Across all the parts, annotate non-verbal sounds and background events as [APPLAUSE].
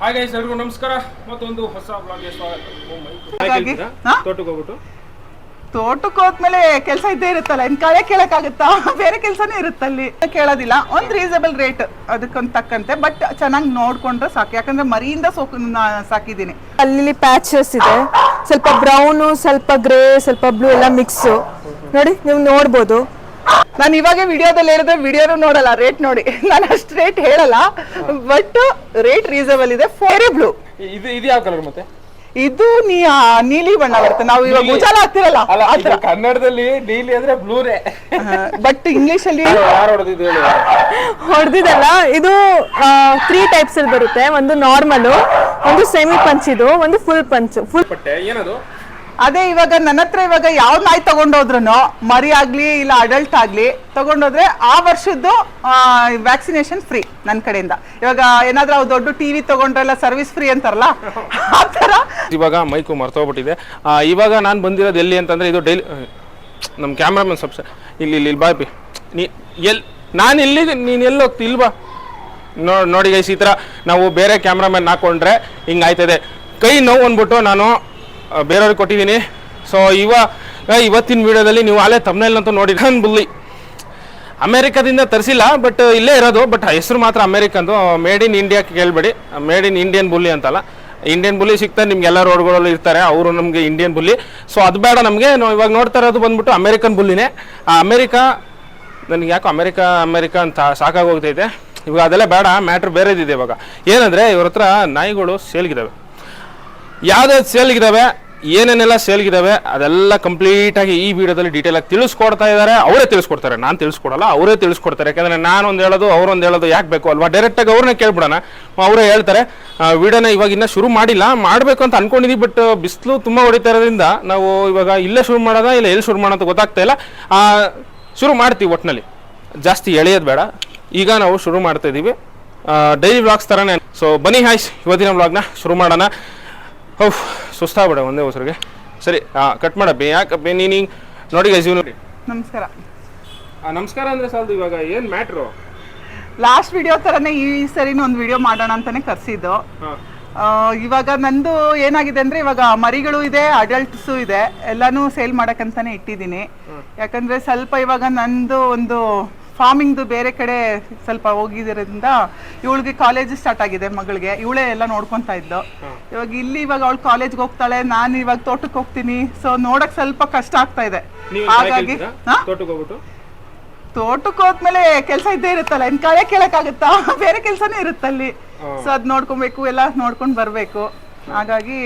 Hi guys ಎಲ್ರಿಗೂ ನಮಸ್ಕಾರ. ಮತ್ತೊಂದು ಹೊಸ ಬ್ಲಾಗ್ಗೆ ಸ್ವಾಗತ? ತೋಟಕ್ಕೆ ಹೋಗ್ಬಿಟ್ಟು? ತೋಟಕ್ಕೆ ಹೋದ್ಮೇಲೆ ಕೆಲಸ ಇದ್ದೇ ಇರುತ್ತಲ್ಲ ಇನ್ ಕಳೆ ಕೇಳಕ್ಕಾಗುತ್ತಾ? [LAUGHS] ಬೇರೆ ಕೆಲಸನೇ ಇರುತ್ತಲ್ಲಿ. ಕೇಳೋದಿಲ್ಲ ಒಂದ್ ರೀಸನಬಲ್ ರೇಟ್ ಅದಕ್ಕೊಂದ್ ತಕ್ಕಂತೆ ಬಟ್ ಚೆನ್ನಾಗಿ ನೋಡ್ಕೊಂಡ್ರೆ ಸಾಕು. ಯಾಕಂದ್ರೆ ಮರಿಯಿಂದ ಸೋಕು ನಾ- ಸಾಕಿದ್ದೀನಿ. ಅಲ್ಲಿ ಪ್ಯಾಚಸ್ ಇದೆ. ಸ್ವಲ್ಪ ಬ್ರೌನು ಸ್ವಲ್ಪ ಗ್ರೇ ಸ್ವಲ್ಪ ಬ್ಲೂ ಎಲ್ಲ ಮಿಕ್ಸ್ ನೋಡಿ ನೀವು ನೋಡ್ಬೋದು. ನಾನು ಇವಾಗ ವಿಡಿಯೋದಲ್ಲಿ ಹೇಳಿದ್ರೆ ವಿಡಿಯೋನು ನೋಡಲ್ಲ ರೇಟ್ ನೋಡಿ. ನಾನು ಅಷ್ಟು ರೇಟ್ ಹೇಳಲ್ಲ ಬಟ್ ರೇಟ್ ರೀಸನಬಲ್ ಇದೆ. ಫೇರಿ ಬ್ಲೂ ಇದು ಇದು ಯಾವ ಕಲರ್ ಮತ್ತೆ? ಇದು ನೀ ಆ, ನೀಲಿ ಬಣ್ಣ ಬರುತ್ತೆ. ನಾವು ಇವಾಗ. ಉಜಾಲ ಹಾಕ್ತಿರಲ್ಲ ಅಲ್ಲ ಇದು ಕನ್ನಡದಲ್ಲಿ ನೀಲಿ ಅಂದ್ರೆ ಬ್ಲೂರೇ ಬಟ್ ಇಂಗ್ಲಿಷ್ ಅಲ್ಲಿ ಯಾರು ಹೊಡೆದಿದ್ದು ಹೊಡೆದಿದಲ್ಲ ಇದು ತ್ರೀ ಟೈಪ್ಸ್ ಅಲ್ಲಿ ಬರುತ್ತೆ. ಒಂದು ನಾರ್ಮಲ್ ಒಂದು ಸೆಮಿ ಪಂಚ್ ಇದು ಒಂದು ಫುಲ್ ಪಂಚ್ ಫುಲ್ ಪಟ್ಟೆ ಏನದು? ಅದೇ ಇವಾಗ ನನ್ನ ಹತ್ರ ಇವಾಗ ಯಾವ ನಾಯಿ ತಗೊಂಡೋದ್ರು ಮರಿ ಆಗ್ಲಿ ಇಲ್ಲ ಅಡಲ್ಟ್ ಆಗ್ಲಿ ತಗೊಂಡೋದ್ರೆ ಆ ವರ್ಷದ್ದು ವ್ಯಾಕ್ಸಿನೇಷನ್ ಫ್ರೀ ನನ್ನ ಕಡೆಯಿಂದ. ಇವಾಗ ಏನಾದ್ರೂ ಅವು ದೊಡ್ಡ ಟಿವಿ ತಗೊಂಡ್ರೆಲ್ಲ ಸರ್ವಿಸ್ ಫ್ರೀ ಅಂತಾರಲ್ಲ? ಆ ಥರ. ಇವಾಗ ಮೈಕು ಮರ್ತೋಗ್ಬಿಟ್ಟಿದೆ. ಇವಾಗ ನಾನು ಬಂದಿರೋದು ಎಲ್ಲಿ ಅಂತಂದ್ರೆ ಇದು ಡೈಲಿ ನಮ್ಮ ಕ್ಯಾಮ್ರಾಮನ್ ಸಬ್ಸ ಇಲ್ಲಿ ಇಲ್ಲಿ ಬಾಯ್ ಬಾ ನೀ, ಎಲ್, ನಾನು ಇಲ್ಲಿ ನೀನು ಎಲ್ಲಿ ಹೋಗ್ತಿ? ಇಲ್ವಾ ನೋಡಿ ಗೈಸ್ ಈ ಥರ ನಾವು ಬೇರೆ ಕ್ಯಾಮ್ರಾಮನ್ ಹಾಕೊಂಡ್ರೆ ಹಿಂಗೆ ಆಯ್ತದೆ. ಕೈ ನೋವು ಅಂದ್ಬಿಟ್ಟು ನಾನು ಬೇರೆಯವ್ರಿಗೆ ಕೊಟ್ಟಿದ್ದೀನಿ. ಸೊ ಇವಾಗ ಇವತ್ತಿನ ವಿಡಿಯೋದಲ್ಲಿ ನೀವು ಅಲ್ಲೇ ತಮ್ಮನೇಲಂತೂ ನೋಡಿ ನನ್ನ ಬುಲ್ಲಿ. ಅಮೇರಿಕಾದಿಂದ ತರಿಸಿಲ್ಲ ಬಟ್ ಇಲ್ಲೇ ಇರೋದು ಬಟ್ ಹೆಸರು ಮಾತ್ರ ಅಮೇರಿಕಂದು. ಮೇಡ್ ಇನ್ ಇಂಡಿಯಾಕ್ಕೆ ಕೇಳಬೇಡಿ. ಮೇಡ್ ಇನ್ ಇಂಡಿಯನ್ ಬುಲ್ಲಿ ಅಂತಲ್ಲ. ಇಂಡಿಯನ್ ಬುಲ್ಲಿ ಸಿಗ್ತಾರೆ ನಿಮ್ಗೆ ಎಲ್ಲ ರೋಡ್ಗಳಲ್ಲಿ ಇರ್ತಾರೆ ಅವರು ನಮಗೆ ಇಂಡಿಯನ್ ಬುಲ್ಲಿ. ಸೊ ಅದು ಬೇಡ ನಮಗೆ. ನಾವು ಇವಾಗ ನೋಡ್ತಾ ಇರೋದು ಬಂದ್ಬಿಟ್ಟು ಅಮೇರಿಕನ್ ಬುಲ್ಲಿನೇ. ಆ ಅಮೇರಿಕಾ ನನಗೆ ಯಾಕೋ ಅಮೇರಿಕಾ ಅಮೇರಿಕಾ ಅಂತ ಸಾಕಾಗೋಗ್ತೈತೆ. ಇವಾಗ ಅದೆಲ್ಲ ಬೇಡ ಮ್ಯಾಟ್ರ್ ಬೇರೆದಿದೆ ಇವಾಗ. ಏನಂದರೆ ಇವ್ರ ಹತ್ರ ನಾಯಿಗಳು ಸೇಲ್ಗಿದ್ದಾವೆ ಯಾವ್ದಾವ್ದು ಸೇಲ್ಗಿದಾವೆ ಏನೇನೆಲ್ಲ ಸೇಲ್ಗಿದಾವೆ ಅದೆಲ್ಲ ಕಂಪ್ಲೀಟಾಗಿ ಈ ವಿಡಿಯೋದಲ್ಲಿ ಡೀಟೇಲ್ ಆಗಿ ತಿಳಿಸ್ಕೊಡ್ತಾ ಇದ್ದಾರೆ. ಅವರೇ ತಿಳಿಸ್ಕೊಡ್ತಾರೆ. ನಾನು ತಿಳಿಸ್ಕೊಡಲ್ಲ, ಅವರೇ ತಿಳಿಸ್ಕೊಡ್ತಾರೆ. ಯಾಕಂದ್ರೆ ನಾನು ಒಂದು ಹೇಳೋದು ಅವರೊಂದು ಹೇಳೋದು ಯಾಕೆ ಬೇಕು ಅಲ್ವಾ? ಡೈರೆಕ್ಟಾಗಿ ಅವ್ರನ್ನೇ ಕೇಳ್ಬಿಡೋಣ. ಅವರೇ ಹೇಳ್ತಾರೆ ವಿಡಿಯೋನ ಇವಾಗ ಇನ್ನೂ ಶುರು ಮಾಡಿಲ್ಲ. ಮಾಡಬೇಕು ಅಂತ ಅಂದ್ಕೊಂಡಿದ್ದೀವಿ ಬಟ್ ಬಿಸಿಲು ತುಂಬ ಹೊಡಿತಾ ಇರೋದ್ರಿಂದ ನಾವು ಇವಾಗ ಇಲ್ಲೇ ಶುರು ಮಾಡೋದಾ, ಇಲ್ಲ ಎಲ್ಲಿ ಶುರು ಮಾಡೋದು ಗೊತ್ತಾಗ್ತಾ ಇಲ್ಲ. ಶುರು ಮಾಡ್ತೀವಿ ಒಟ್ಟಿನಲ್ಲಿ ಜಾಸ್ತಿ ಎಳೆಯೋದು ಬೇಡ. ಈಗ ನಾವು ಶುರು ಮಾಡ್ತಾ ಇದ್ದೀವಿ ಡೈಲಿ ವ್ಲಾಗ್ಸ್ ಥರನೇ ಸೊ ಬನ್ನಿ ಹಾಯ್ಸ್ ಇವತ್ತಿನ ವ್ಲಾಗ್ನ ಶುರು ಮಾಡೋಣ. ಓಹ್ ಸುಸ್ತಾಗ್ಬಿಡ ಒಂದೇ ಹೊಸರಿಗೆ ಸರಿ ಹಾಂ ಕಟ್ ಮಾಡಪ್ಪಿ ಯಾಕಪ್ಪಿ? ನೀನು ಹಿಂಗೆ ನೋಡಿ ಗೈಸ್ ನೋಡಿ ನಮಸ್ಕಾರ. ನಮಸ್ಕಾರ ಅಂದರೆ ಸಾಲದು ಇವಾಗ ಏನು ಮ್ಯಾಟ್ರು? ಲಾಸ್ಟ್ ವಿಡಿಯೋ ಥರನೇ ಈ ಸರಿನೂ ಒಂದು ವಿಡಿಯೋ ಮಾಡೋಣ ಅಂತಾನೆ ಕರೆಸಿದ್ದು. ಹಾಂ. ಆ, ಇವಾಗ ನಂದು ಏನಾಗಿದೆ ಅಂದರೆ ಇವಾಗ ಮರಿಗಳು ಇದೆ ಅಡಲ್ಟ್ಸು ಇದೆ ಎಲ್ಲಾನು ಸೇಲ್ ಮಾಡೋಕ್ಕಂತಾನೆ ಇಟ್ಟಿದ್ದೀನಿ. ಯಾಕಂದರೆ ಸ್ವಲ್ಪ ಇವಾಗ ನಂದು ಒಂದು ಫಾರ್ಮಿಂಗ್ದು ಬೇರೆ ಕಡೆ ಸ್ವಲ್ಪ ಹೋಗಿದ್ರಿಂದ ಇವಳಿಗೆ ಕಾಲೇಜ್ ಸ್ಟಾರ್ಟ್ ಆಗಿದೆ ಮಗಳಿಗೆ. ಇವಳೇ ಎಲ್ಲ ನೋಡ್ಕೊತಾ ಇದ್ದು ಇವಾಗ ಇಲ್ಲಿ ಇವಾಗ ಅವಳು ಕಾಲೇಜ್ಗೆ ಹೋಗ್ತಾಳೆ ನಾನು ಇವಾಗ ತೋಟಕ್ಕೆ ಹೋಗ್ತೀನಿ. ಸೊ ನೋಡಕ್ ಸ್ವಲ್ಪ ಕಷ್ಟ ಆಗ್ತಾ ಇದೆ. ಹಾಗಾಗಿ? ತೋಟಕ್ಕೆ ಹೋದ್ಮೇಲೆ ಕೆಲಸ ಇದ್ದೇ ಇರುತ್ತಲ್ಲ ಇನ್ ಕಳೆ ಆಗುತ್ತಾ [LAUGHS] ಬೇರೆ ಕೆಲಸನೇ ಇರುತ್ತಲ್ಲಿ. ಸೊ ಅದ್ ನೋಡ್ಕೊಬೇಕು ಎಲ್ಲ ನೋಡ್ಕೊಂಡ್ ಬರ್ಬೇಕು. ಹಾಗಾಗಿ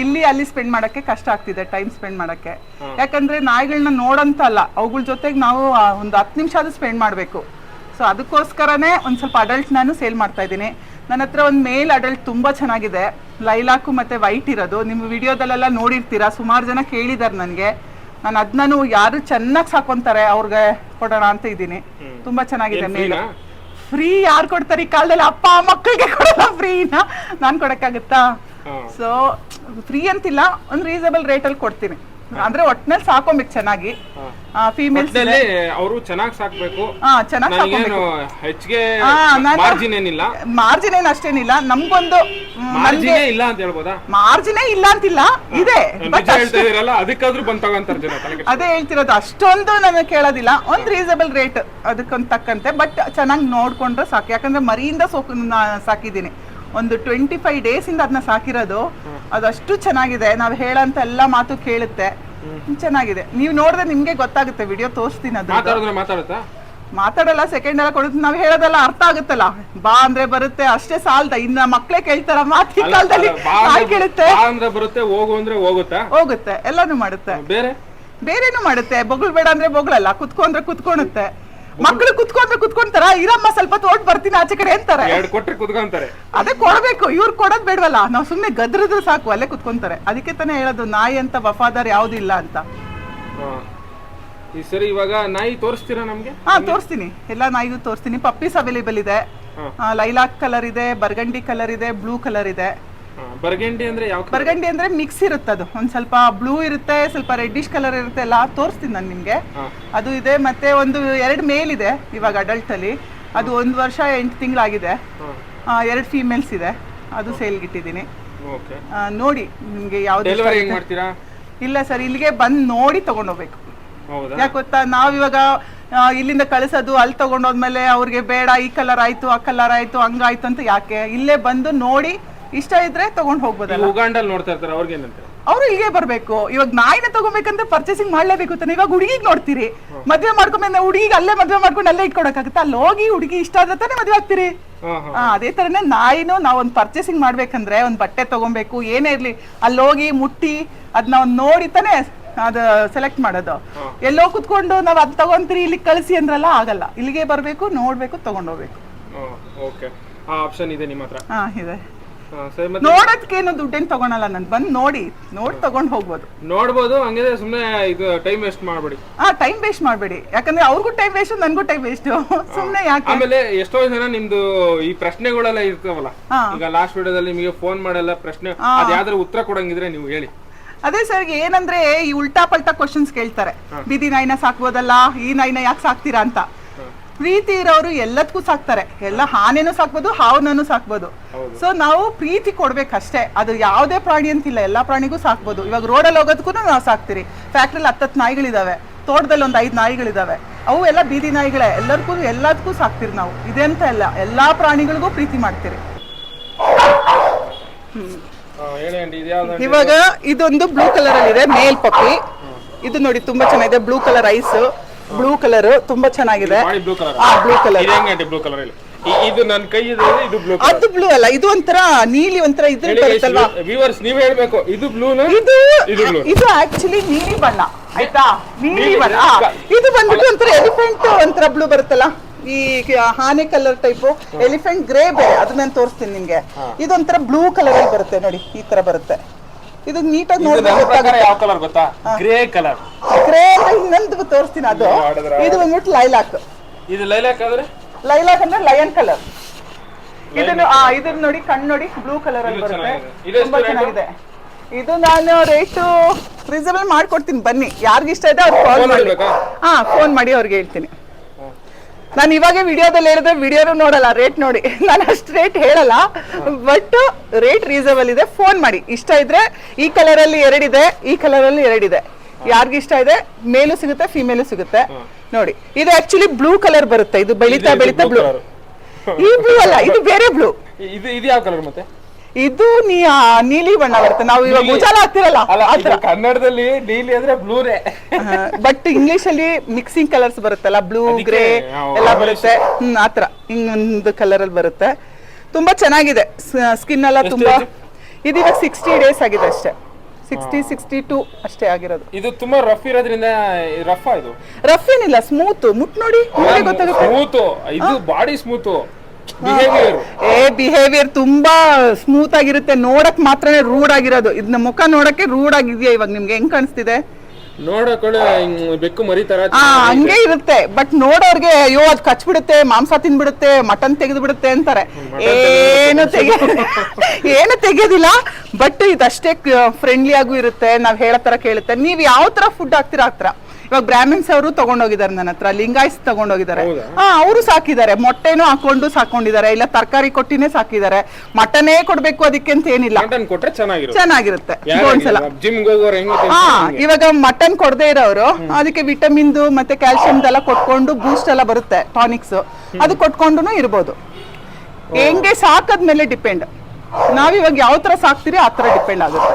ಇಲ್ಲಿ ಅಲ್ಲಿ ಸ್ಪೆಂಡ್ ಮಾಡಕ್ಕೆ ಕಷ್ಟ ಆಗ್ತಿದೆ ಟೈಮ್ ಸ್ಪೆಂಡ್ ಮಾಡಕ್ಕೆ. ಯಾಕಂದ್ರೆ ನಾಯಿಗಳನ್ನ ನೋಡಂತ ಅಲ್ಲ ಅವುಗಳ ಜೊತೆಗೆ ನಾವು ಒಂದು ಹತ್ತು ನಿಮಿಷ ಆದ್ರೂ ಸ್ಪೆಂಡ್ ಮಾಡಬೇಕು. ಸೊ ಅದಕ್ಕೋಸ್ಕರನೇ ಒಂದು ಸ್ವಲ್ಪ ಅಡಲ್ಟ್ ನಾನು ಸೇಲ್ ಮಾಡ್ತಾ ಇದ್ದೀನಿ. ನನ್ನ ಹತ್ರ ಒಂದು ಮೇಲ್ ಅಡಲ್ಟ್ ತುಂಬಾ ಚೆನ್ನಾಗಿದೆ. ಲೈಲಾಕು ಮತ್ತೆ ವೈಟ್ ಇರೋದು. ನಿಮ್ಮ ವಿಡಿಯೋದಲ್ಲೆಲ್ಲ ನೋಡಿರ್ತೀರಾ ಸುಮಾರು ಜನ ಕೇಳಿದಾರೆ ನನಗೆ. ನಾನು ಅದನ್ನೂ ಯಾರು ಚೆನ್ನಾಗಿ ಸಾಕೊಂತಾರೆ ಅವ್ರಿಗೆ ಕೊಡೋಣ ಅಂತ ಇದ್ದೀನಿ. ತುಂಬಾ ಚೆನ್ನಾಗಿದೆ ಮೇಲ್ ಫ್ರೀ ಯಾರು ಕೊಡ್ತಾರೆ ಈ ಕಾಲದಲ್ಲಿ? ಅಪ್ಪ ಮಕ್ಕಳಿಗೆ ಕೊಡಲ್ಲ ಫ್ರೀನ ನಾನು ಕೊಡಕ್ಕಾಗತ್ತಾ? ಸೊ ಫ್ರೀ ಅಂತಿಲ್ಲ ಒಂದು ರೀಸನಬಲ್ ರೇಟಲ್ಲಿ ಕೊಡ್ತೀನಿ. ಅಂದ್ರೆ ಒಟ್ನಲ್ಲಿ ಸಾಕೊಬೇಕು ಚೆನ್ನಾಗಿ. ಫೀಮೇಲ್ಸ್ ಒಟ್ಟಿನಲ್ಲಿ ಅವರು ಚೆನ್ನಾಗಿ ಸಾಕ್ಬೇಕು. ಹಾ ಚೆನ್ನಾಗಿ ಸಾಕೊಬೇಕು ಹೆಚ್ಚಿಗೆ ನಾನು- ಮಾರ್ಜಿನ್ ಏನಿಲ್ಲ. ಮಾರ್ಜಿನ್ ಏನು ಅಷ್ಟೇನಿಲ್ಲ. ನಮ್ಗೊಂದು ಮಾರ್ಜಿನೇ ಇಲ್ಲ ಅಂತ ಹೇಳ್ಬೋದಾ? ಮಾರ್ಜಿನೇ ಇಲ್ಲ ಅಂತಿಲ್ಲ. ಇದೆ. ಬಟ್ ನಿಜ ಹೇಳ್ತಾ ಇದೀರಲ್ಲ ಅದಕ್ಕಾದ್ರೂ ಬಂದ್ ತಗೊಂತಾರೆ ಜನ ಅದೇ ಹೇಳ್ತಿರೋದು ಅಷ್ಟೊಂದು ನನಗೆ ಕೇಳೋದಿಲ್ಲ. ಒಂದು ರೀಸನಬಲ್ ರೇಟ್ ಅದಕ್ಕೊಂದು ತಕ್ಕಂತೆ ಬಟ್ ಚೆನ್ನಾಗಿ ನೋಡ್ಕೊಂಡ್ರೆ ಸಾಕು. ಯಾಕಂದ್ರೆ ಮರಿಯಿಂದ ಸೋಕು ಸಾಕಿದ್ದೀನಿ. ಒಂದು ಟ್ವೆಂಟಿ ಫೈವ್ ಡೇಸ್ ಇಂದ ಅದನ್ನ ಸಾಕಿರೋದು. ಅದಷ್ಟು ಚೆನ್ನಾಗಿದೆ. ನಾವು ಹೇಳಂತ ಎಲ್ಲ ಮಾತು ಕೇಳುತ್ತೆ. ಚೆನ್ನಾಗಿದೆ. ನೀವು ನೋಡಿದ್ರೆ ನಿಮ್ಗೆ ಗೊತ್ತಾಗುತ್ತೆ. ವಿಡಿಯೋ ತೋರಿಸ್ತೀನಿ ಅದು ಮಾತಾಡಿದ್ರೆ ಮಾತಾಡುತ್ತಾ? ಮಾತಾಡಲ್ಲ ಸೆಕೆಂಡ್ ಎಲ್ಲ ಕೊಡುತ್ತೆ. ನಾವು ಹೇಳೋದೆಲ್ಲ ಅರ್ಥ ಆಗುತ್ತಲ್ಲ. ಬಾ ಅಂದ್ರೆ ಬರುತ್ತೆ ಅಷ್ಟೇ ಸಾಲ್ದ. ಇನ್ನ ಮಕ್ಳೇ ಕೇಳ್ತಾರ ಮಾತಿ ಕಾಲದಲ್ಲಿ. ಕೇಳುತ್ತೆ. ಬಾ ಅಂದ್ರೆ ಬರುತ್ತೆ ಹೋಗು ಅಂದ್ರೆ ಹೋಗುತ್ತಾ? ಹೋಗುತ್ತೆ. ಎಲ್ಲಾನು ಮಾಡುತ್ತೆ. ಬೇರೆ? ಬೇರೆನೂ ಮಾಡುತ್ತೆ. ಬೊಗಳು ಬೇಡ ಅಂದ್ರೆ ಬೊಗಳಲ್ಲ. ಕುತ್ಕೊಂಡ್ರೆ ಕುತ್ಕೊಳುತ್ತೆ. ಮಕ್ಕಳು ಕುತ್ಕೊಂಡ್ರೆ ಕುತ್ಕೊಂತಾರ. ಇರಮ್ಮ ಸ್ವಲ್ಪ ತೋಟ್ ಬರ್ತೀನಿ ಆಚೆ ಕಡೆ ಅಂತಾರೆ. ಎರಡು ಕೊಟ್ರೆ ಕುತ್ಕೊಂತಾರೆ. ಅದೇ ಕೊಡಬೇಕು. ಇವ್ರು ಕೊಡೋದ್ ಬೇಡವಲ್ಲ. ನಾವು ಸುಮ್ನೆ ಗದ್ರಿದ್ರೆ ಸಾಕು ಅಲ್ಲೇ ಕುತ್ಕೊಂತಾರೆ. ಅದಕ್ಕೆ ತಾನೇ ಹೇಳೋದು ನಾಯಿ ಅಂತ ವಫಾದಾರ್ ಯಾವ್ದು ಇಲ್ಲ ಅಂತ. ಈ ಸರಿ ಇವಾಗ ನಾಯಿ ತೋರಿಸ್ತೀರಾ ನಮ್ಗೆ? ಹಾ ತೋರಿಸ್ತೀನಿ. ಎಲ್ಲಾ ನಾಯಿಗೂ ತೋರಿಸ್ತೀನಿ. ಪಪ್ಪೀಸ್ ಅವೈಲೇಬಲ್ ಇದೆ. ಲೈಲಾಕ್ ಕಲರ್ ಇದೆ ಬರ್ಗಂಡಿ ಕಲರ್ ಇದೆ ಬ್ಲೂ ಕಲರ್ ಇದೆ. ಬರ್ಗೆಂಡಿ ಅಂದ್ರೆ ಯಾವ ಬರ್ಗಂಡಿ ಅಂದ್ರೆ ಮಿಕ್ಸ್ ಇರುತ್ತೆ ಅದು. ಒಂದ್ ಸ್ವಲ್ಪ ಬ್ಲೂ ಇರುತ್ತೆ ಸ್ವಲ್ಪ ರೆಡ್ಡಿಶ್ ಕಲರ್ ಇರುತ್ತೆ ಎಲ್ಲ ತೋರಿಸ್ತೀನಿ ನಾನು ನಿಮ್ಗೆ. ಅದು ಇದೆ ಮತ್ತೆ ಒಂದು ಎರಡು ಮೇಲ್ ಇದೆ ಇವಾಗ ಅಡಲ್ಟ್ ಅಲ್ಲಿ. ಅದು ಒಂದ್ ವರ್ಷ ಎಂಟು ತಿಂಗಳಾಗಿದೆ. ಎರಡು ಫೀಮೇಲ್ಸ್ ಇದೆ. ಅದು ಸೇಲ್ಗೆ ಇಟ್ಟಿದ್ದೀನಿ ನೋಡಿ ನಿಮ್ಗೆ ಯಾವ್ದು ಇಲ್ಲ ಸರ್ ಇಲ್ಲಿಗೆ ಬಂದು ನೋಡಿ ತಗೊಂಡೋಗ್ಬೇಕು. ಯಾಕೆ ಗೊತ್ತಾ? ನಾವಿವಾಗ ಇವಾಗ ಇಲ್ಲಿಂದ ಕಳಿಸೋದು ಅಲ್ಲಿ ತಗೊಂಡೋದ್ಮೇಲೆ ಅವ್ರಿಗೆ ಬೇಡ ಈ ಕಲರ್ ಆಯ್ತು ಆ ಕಲರ್ ಆಯ್ತು ಹಂಗಾಯ್ತು ಅಂತ ಯಾಕೆ? ಇಲ್ಲೇ ಬಂದು ನೋಡಿ ಇಷ್ಟ ಇದ್ರೆ ತಗೊಂಡ್ ಹೋಗ್ಬೋದಲ್ಲ? ಉಗಾಂಡಲ್ಲಿ ನೋಡ್ತಾ ಇರ್ತಾರೆ ಅವ್ರು ಇಲ್ಲಿಗೆ ಬರ್ಬೇಕು. ಇವಾಗ ನಾಯಿನ ತಗೋಬೇಕಂದ್ರೆ ಪರ್ಚೇಸಿಂಗ್ ಮಾಡ್ಲೇಬೇಕು ತಾನೆ. ಇವಾಗ ಹುಡುಗಿಗೆ ನೋಡ್ತೀರಿ. ಮದ್ವೆ ಮಾಡ್ಕೊಂಡ್ ಹುಡುಗಿಗೆ ಅಲ್ಲೇ ಮದ್ವೆ ಮಾಡ್ಕೊಂಡು ಅಲ್ಲೇ ಇಟ್ಕೊಡಕ್ಕಾಗತ್ತೆ? ಅಲ್ಲಿ ಹೋಗಿ ಹುಡುಗಿ ಇಷ್ಟ ಆದ್ರೆ ತಾನೇ ಮದ್ವೆ ಆಗ್ತೀರಿ. ಅದೇ ತರನೇ ನಾಯಿನೂ ನಾವ್ ಒಂದ್ ಪರ್ಚೇಸಿಂಗ್ ಮಾಡ್ಬೇಕಂದ್ರೆ ಒಂದ್ ಬಟ್ಟೆ ತಗೊಬೇಕು ಏನೇ ಇರ್ಲಿ ಅಲ್ಲಿ ಹೋಗಿ ಮುಟ್ಟಿ ಅದನ್ನ ಒಂದ್ ನೋಡಿ ತಾನೇ ಅದ ಸೆಲೆಕ್ಟ್ ಮಾಡೋದು. ಎಲ್ಲೋ ಕುತ್ಕೊಂಡು ನಾವ್ ಅದ್ ತಗೊಂತೀರಿ ಇಲ್ಲಿ ಕಳಿಸಿ ಅಂದ್ರಲ್ಲ ಆಗಲ್ಲ. ಇಲ್ಲಿಗೆ ಬರ್ಬೇಕು ನೋಡ್ಬೇಕು ತಗೊಂಡೋಗ್ಬೇಕು ಓಕೆ. ಆ ಆಪ್ಷನ್ ಇದೆ ನಿಮ್ಮ ಹತ್ರ? ಹಾ ಇದೆ. ಸರಿ ಮತ್ತೆ? ನೋಡೋದಕ್ಕೇನು ದುಡ್ಡೇನ್ ತಗೊಳಲ್ಲ ನನ್. ಬಂದ್ ನೋಡಿ ನೋಡಿ ತಗೊಂಡ್ ಹೋಗ್ಬೋದು. ನೋಡ್ಬೋದು ಹಂಗಿದ್ರೆ ಸುಮ್ಮನೆ ಇದು ಟೈಮ್ ವೇಸ್ಟ್ ಮಾಡಬೇಡಿ. ಆ ಟೈಮ್ ವೇಸ್ಟ್ ಮಾಡಬೇಡಿ. ಯಾಕಂದ್ರೆ ಅವ್ರಿಗೂ ಟೈಮ್ ವೇಸ್ಟ್ ನನ್ಗೂ ಟೈಮ್ ವೇಸ್ಟ್ ಸುಮ್ನೆ ಯಾಕೆ? ಆಮೇಲೆ ಎಷ್ಟೋ ಜನ ನಿಮ್ದು ಈ ಪ್ರಶ್ನೆಗಳೆಲ್ಲ ಇರ್ತಾವಲ್ಲ ಹಾ. ಈಗ ಲಾಸ್ಟ್ ವಿಡಿಯೋದಲ್ಲಿ ನಿಮಗೆ ಫೋನ್ ಮಾಡಲ್ಲ ಪ್ರಶ್ನೆ ಅದ್ಯಾವ್ದ್ರ ಉತ್ತರ ಕೊಡಂಗಿದ್ರೆ ನೀವು ಹೇಳಿ. ಅದೇ ಸರ್ ಏನಂದ್ರೆ ಈ ಉಲ್ಟಾ ಪಲ್ಟಾ ಕ್ವಶನ್ಸ್ ಕೇಳ್ತಾರೆ. ಬಿದಿ ನಾಯಿನ ಸಾಕ್ಬೋದಲ್ಲ ಈ ನಾಯಿನ ಯಾಕೆ ಸಾಕ್ತೀರಾ ಅಂತ. ಪ್ರೀತಿ ಇರೋರು ಎಲ್ಲದಕ್ಕೂ ಸಾಕ್ತಾರೆ. ಎಲ್ಲ ಹಾನೇನು ಸಾಕ್ಬೋದು ಹಾವನೂ ಸಾಕ್ಬೋದು. ಸೊ ನಾವು ಪ್ರೀತಿ ಕೊಡ್ಬೇಕಷ್ಟೇ. ಅದು ಯಾವುದೇ ಪ್ರಾಣಿ ಅಂತಿಲ್ಲ ಎಲ್ಲ ಪ್ರಾಣಿಗೂ ಸಾಕ್ಬೋದು. ಇವಾಗ ರೋಡಲ್ಲಿ ಹೋಗೋದಕ್ಕೂ ನಾವು ಸಾಕ್ತೀರಿ. ಫ್ಯಾಕ್ಟ್ರಿಲಿ ಹತ್ತತ್ತು ನಾಯಿಗಳಿದಾವೆ. ತೋಟದಲ್ಲಿ ಒಂದು ಐದು ನಾಯಿಗಳಿದಾವೆ. ಅವು ಎಲ್ಲ ಬೀದಿ ನಾಯಿಗಳೇ. ಎಲ್ಲರಿಗೂ ಎಲ್ಲದಕ್ಕೂ ಸಾಕ್ತಿರಿ ನಾವು. ಇದೆಂತ ಎಲ್ಲ ಎಲ್ಲಾ ಪ್ರಾಣಿಗಳಿಗೂ ಪ್ರೀತಿ ಮಾಡ್ತೀರಿ. ಇವಾಗ ಇದೊಂದು ಬ್ಲೂ ಕಲರ್ ಅಲ್ಲಿ ಇದೆ ಮೇಲ್ ಪಪ್ಪಿ ಇದು ನೋಡಿ ತುಂಬಾ ಚೆನ್ನಾಗಿದೆ blue colour ice blue colour ತುಂಬಾ ಚೆನ್ನಾಗಿದೆ. ಬ್ಲೂ ಕಲರ್ ಆ ಬ್ಲೂ ಕಲರ್ ಬ್ಲೂ ಕಲರ್ ಇ- ಇದು ನನ್ನ ಕೈ ಇದೆ ಇದು ಬ್ಲೂ ಅದು ಬ್ಲೂ ಅಲ್ಲ ಇದು ಒಂಥರ ನೀಲಿ ಒಂಥರ ಇದ್ರ ಬರುತ್ತಲ್ವಾ? ವ್ಯೂವರ್ಸ್ ನೀವ್ ಹೇಳ್ಬೇಕು ಇದು ಬ್ಲೂನ ಇದು ಇದು blue. ಇದು ಆಕ್ಚುಲಿ ನೀಲಿ ಬಣ್ಣ ಆಯ್ತಾ? ನೀಲಿ ನೀಲಿ ಬಣ್ಣ. ಬಣ್ಣ. ಇದು ಬಂದ್ಬಿಟ್ಟು ಒಂಥರ ಎಲಿಫೆಂಟ್ ಒಂಥರ ಬ್ಲೂ ಬರುತ್ತಲ್ಲ? ಈ ಕ- ಆನೆ ಕಲರ್ ಟೈಪ್ ಎಲಿಫೆಂಟ್ ಗ್ರೇ ಬೇರೆ ಅದನ್ನ ನಾನು ತೋರಿಸ್ತೀನಿ ನಿಮ್ಗೆ. ಇದೊಂಥರ ಬ್ಲೂ ಕಲರ್ ಅಲ್ಲಿ ಬರುತ್ತೆ ನೋಡಿ ಈ ತರ ಬರುತ್ತೆ. ಇದು ನೀಟಾಗಿ ಗೊತ್ತಾಗುತ್ತೆ. ಯಾವ ಕಲರ್ ಗೊತ್ತಾ? ಗ್ರೇ ಕಲರ್ ಗ್ರೇ ಇನ್ನೊಂದು ತೋರಿಸ್ತೀನಿ ಅದು? ಇದು ಬಂದ್ಬಿಟ್ಟು ಲೈಲಾಕ್. ಇದು ಲೈಲಾಕ್ ಆದ್ರೆ? ಲೈಲಾಕ್ ಅಂದ್ರೆ ಲಯನ್ ಕಲರ್ ಇದನ್ನು ಆ ಇದನ್ನ ನೋಡಿ ಕಣ್ಣು ನೋಡಿ ಬ್ಲೂ ಕಲರ್ ಅಲ್ಲಿ ಬರುತ್ತೆ. ತುಂಬಾ ಚೆನ್ನಾಗಿದೆ. ಇದು ನಾನು ರೇಟು ರೀಸನಬಲ್ ಮಾಡ್ಕೊಡ್ತೀನಿ. ಬನ್ನಿ. ಯಾರಿಗಿಷ್ಟ ಇದೆ ಅವ್ರು ಕಾಲ್ Phone ಮಾಡಿ. ಹಾ ಫೋನ್ ಮಾಡಿ ಅವ್ರಿಗೆ ಹೇಳ್ತೀನಿ. ನಾನು ಇವಾಗ ವಿಡಿಯೋದಲ್ಲಿ ಹೇಳಿದ್ರೆ ವಿಡಿಯೋನು ನೋಡಲ್ಲ ರೇಟ್ ನೋಡಿ. [LAUGHS] ನಾನು ಅಷ್ಟು ರೇಟ್ ಹೇಳಲ್ಲ ಬಟ್ ರೇಟ್ ರೀಸನಬಲ್ ಇದೆ. ಫೋನ್ ಮಾಡಿ. ಇಷ್ಟ ಇದ್ರೆ ಈ ಕಲರ್ ಅಲ್ಲಿ ಎರಡಿದೆ ಈ ಕಲರ್ ಅಲ್ಲಿ ಎರಡಿದೆ ಯಾರಿಗ ಇಷ್ಟ ಇದೆ ಮೇಲು ಸಿಗುತ್ತೆ ಫಿಮೇಲು ಸಿಗುತ್ತೆ. ನೋಡಿ. ಇದು ಆಕ್ಚುಲಿ ಬ್ಲೂ ಕಲರ್ ಬರುತ್ತೆ. ಇದು ಬೆಳೀತಾ ಬೆಳೀತಾ ಬ್ಲೂ ಈ ಬ್ಲೂ ಅಲ್ಲ ಇದು ಬೇರೆ ಬ್ಲೂ ಇದು ಇದು ಯಾವ ಕಲರ್ ಮತ್ತೆ? ಇದು ನೀ ಆ, ನೀಲಿ ಬಣ್ಣ ಬರುತ್ತೆ. ನಾವು ಇವಾಗ ನೀಲಿ. ಉಜಾಲ ಹಾಕ್ತಿರಲ್ಲ ಅಲ್ಲ ಆತರ ಇದು ಕನ್ನಡದಲ್ಲಿ ನೀಲಿ ಅಂದ್ರೆ ಬ್ಲೂರೇ ಬಟ್ ಇಂಗ್ಲಿಷ್ ಅಲ್ಲಿ ಮಿಕ್ಸಿಂಗ್ ಕಲರ್ಸ್ ಬರುತ್ತಲ್ಲ ಬ್ಲೂ ಅದಕ್ಕೆ ಗ್ರೇ ನಾವು ಎಲ್ಲ ಬರುತ್ತೆ. ಹ್ಮ್ ಆತರ ಇನ್ನೊಂದು ಕಲರ್ ಅಲ್ಲಿ ಬರುತ್ತೆ. ತುಂಬಾ ಚೆನ್ನಾಗಿದೆ. ಸ್ಕಿನ್ ಎಲ್ಲ ಎಷ್ಟು ತುಂಬಾ ಇದೀಗ ಇದು ಇವಾಗ ಸಿಕ್ಸ್ಟಿ ಡೇಸ್ ಆಗಿದೆ ಅಷ್ಟೇ. ಸಿಕ್ಸ್ಟಿ ಸಿಕ್ಸ್ಟಿ ಟೂ ಅಷ್ಟೇ ಆಗಿರೋದು. ಇದು ತುಂಬಾ ರಫ್ ಇರೋದ್ರಿಂದ ರಫ್ ಇದು? ರಫ್ ಏನಿಲ್ಲ ಸ್ಮೂತ್ ಮುಟ್ ನೋಡಿ ನೋಡಿ ಗೊತ್ತಾಗುತ್ತೆ. ಸ್ಮೂತ್ ಇದು ಬಾಡಿ ಸ್ಮೂತ್ ಏ ಬಿಹೇವಿಯರ್ ತುಂಬಾ ಸ್ಮೂತ್ ಆಗಿರುತ್ತೆ. ನೋಡಕ್ ಮಾತ್ರನೇ ರೂಡ್ ಆಗಿರೋದು. ಇದನ್ನ ಮುಖ ನೋಡಕ್ಕೆ ರೂಡ್ ಆಗಿದ್ಯಾ ಇವಾಗ? ನಿಮ್ಗೆ ಹೆಂಗ್ ಕಾಣಿಸ್ತಿದೆ? ನೋಡಕೊಳ್ಳೆ ಬೆಕ್ಕು ಮರಿತಾರ ಆ ಹಂಗೆ ಇರುತ್ತೆ. ಬಟ್ ನೋಡೋರ್ಗೆ ಅಯ್ಯೋ ಅದ್ ಕಚ್ಬಿಡುತ್ತೆ ಮಾಂಸ ತಿನ್ಬಿಡುತ್ತೆ ಮಟನ್ ತೆಗೆದು ಬಿಡುತ್ತೆ ಅಂತಾರೆ ಏನು ತೆಗೆ ಏನು ತೆಗೆಯೋದಿಲ್ಲ ಬಟ್ ಇದಷ್ಟೇ ಫ್ರೆಂಡ್ಲಿ ಆಗೂ ಇರುತ್ತೆ. ನಾವ್ ಹೇಳೋ ತರ ಕೇಳುತ್ತೆ. ನೀವ್ ಯಾವ ತರ ಫುಡ್ ಹಾಕ್ತೀರಾ ಹಾಕ್ತೀರಾ ಇವಾಗ ಬ್ರಾಹ್ಮಿನ್ಸ್ ಅವರು ತಗೊಂಡೋಗಿದ್ದಾರೆ ನನ್ನ ಹತ್ರ ಲಿಂಗಾಯಿಸ್ ತಗೊಂಡೋಗಿದ್ದಾರೆ? ಹಾ ಅವರು ಸಾಕಿದ್ದಾರೆ ಮೊಟ್ಟೆನೂ ಹಾಕೊಂಡು ಸಾಕೊಂಡಿದ್ದಾರೆ ಇಲ್ಲ ತರಕಾರಿ ಕೊಟ್ಟಿನೇ ಸಾಕಿದ್ದಾರೆ. ಮಟನೇ ಕೊಡ್ಬೇಕು ಅದಕ್ಕೆ ಅಂತ ಏನಿಲ್ಲ. ಕೊಟ್ರೆ ಚೆನ್ನಾಗಿರುತ್ತೆ. ಹಾ ಇವಾಗ ಮಟನ್ ಕೊಡದೇ ಇರೋರು ಅದಕ್ಕೆ ವಿಟಮಿನ್ ಮತ್ತೆ ಕ್ಯಾಲ್ಸಿಯಂ ಎಲ್ಲ ಕೊಟ್ಕೊಂಡು ಬೂಸ್ಟ್ ಎಲ್ಲ ಬರುತ್ತೆ ಟಾನಿಕ್ಸ್. ಅದು ಕೊಟ್ಕೊಂಡು ಇರ್ಬೋದು. ಹೆಂಗೆ ಸಾಕದ್ಮೇಲೆ ಡಿಪೆಂಡ್ ನಾವಿವಾಗ ಯಾವ ತರ ಸಾಕ್ತೀರಿ ಆ ತರ ಡಿಪೆಂಡ್ ಆಗುತ್ತೆ.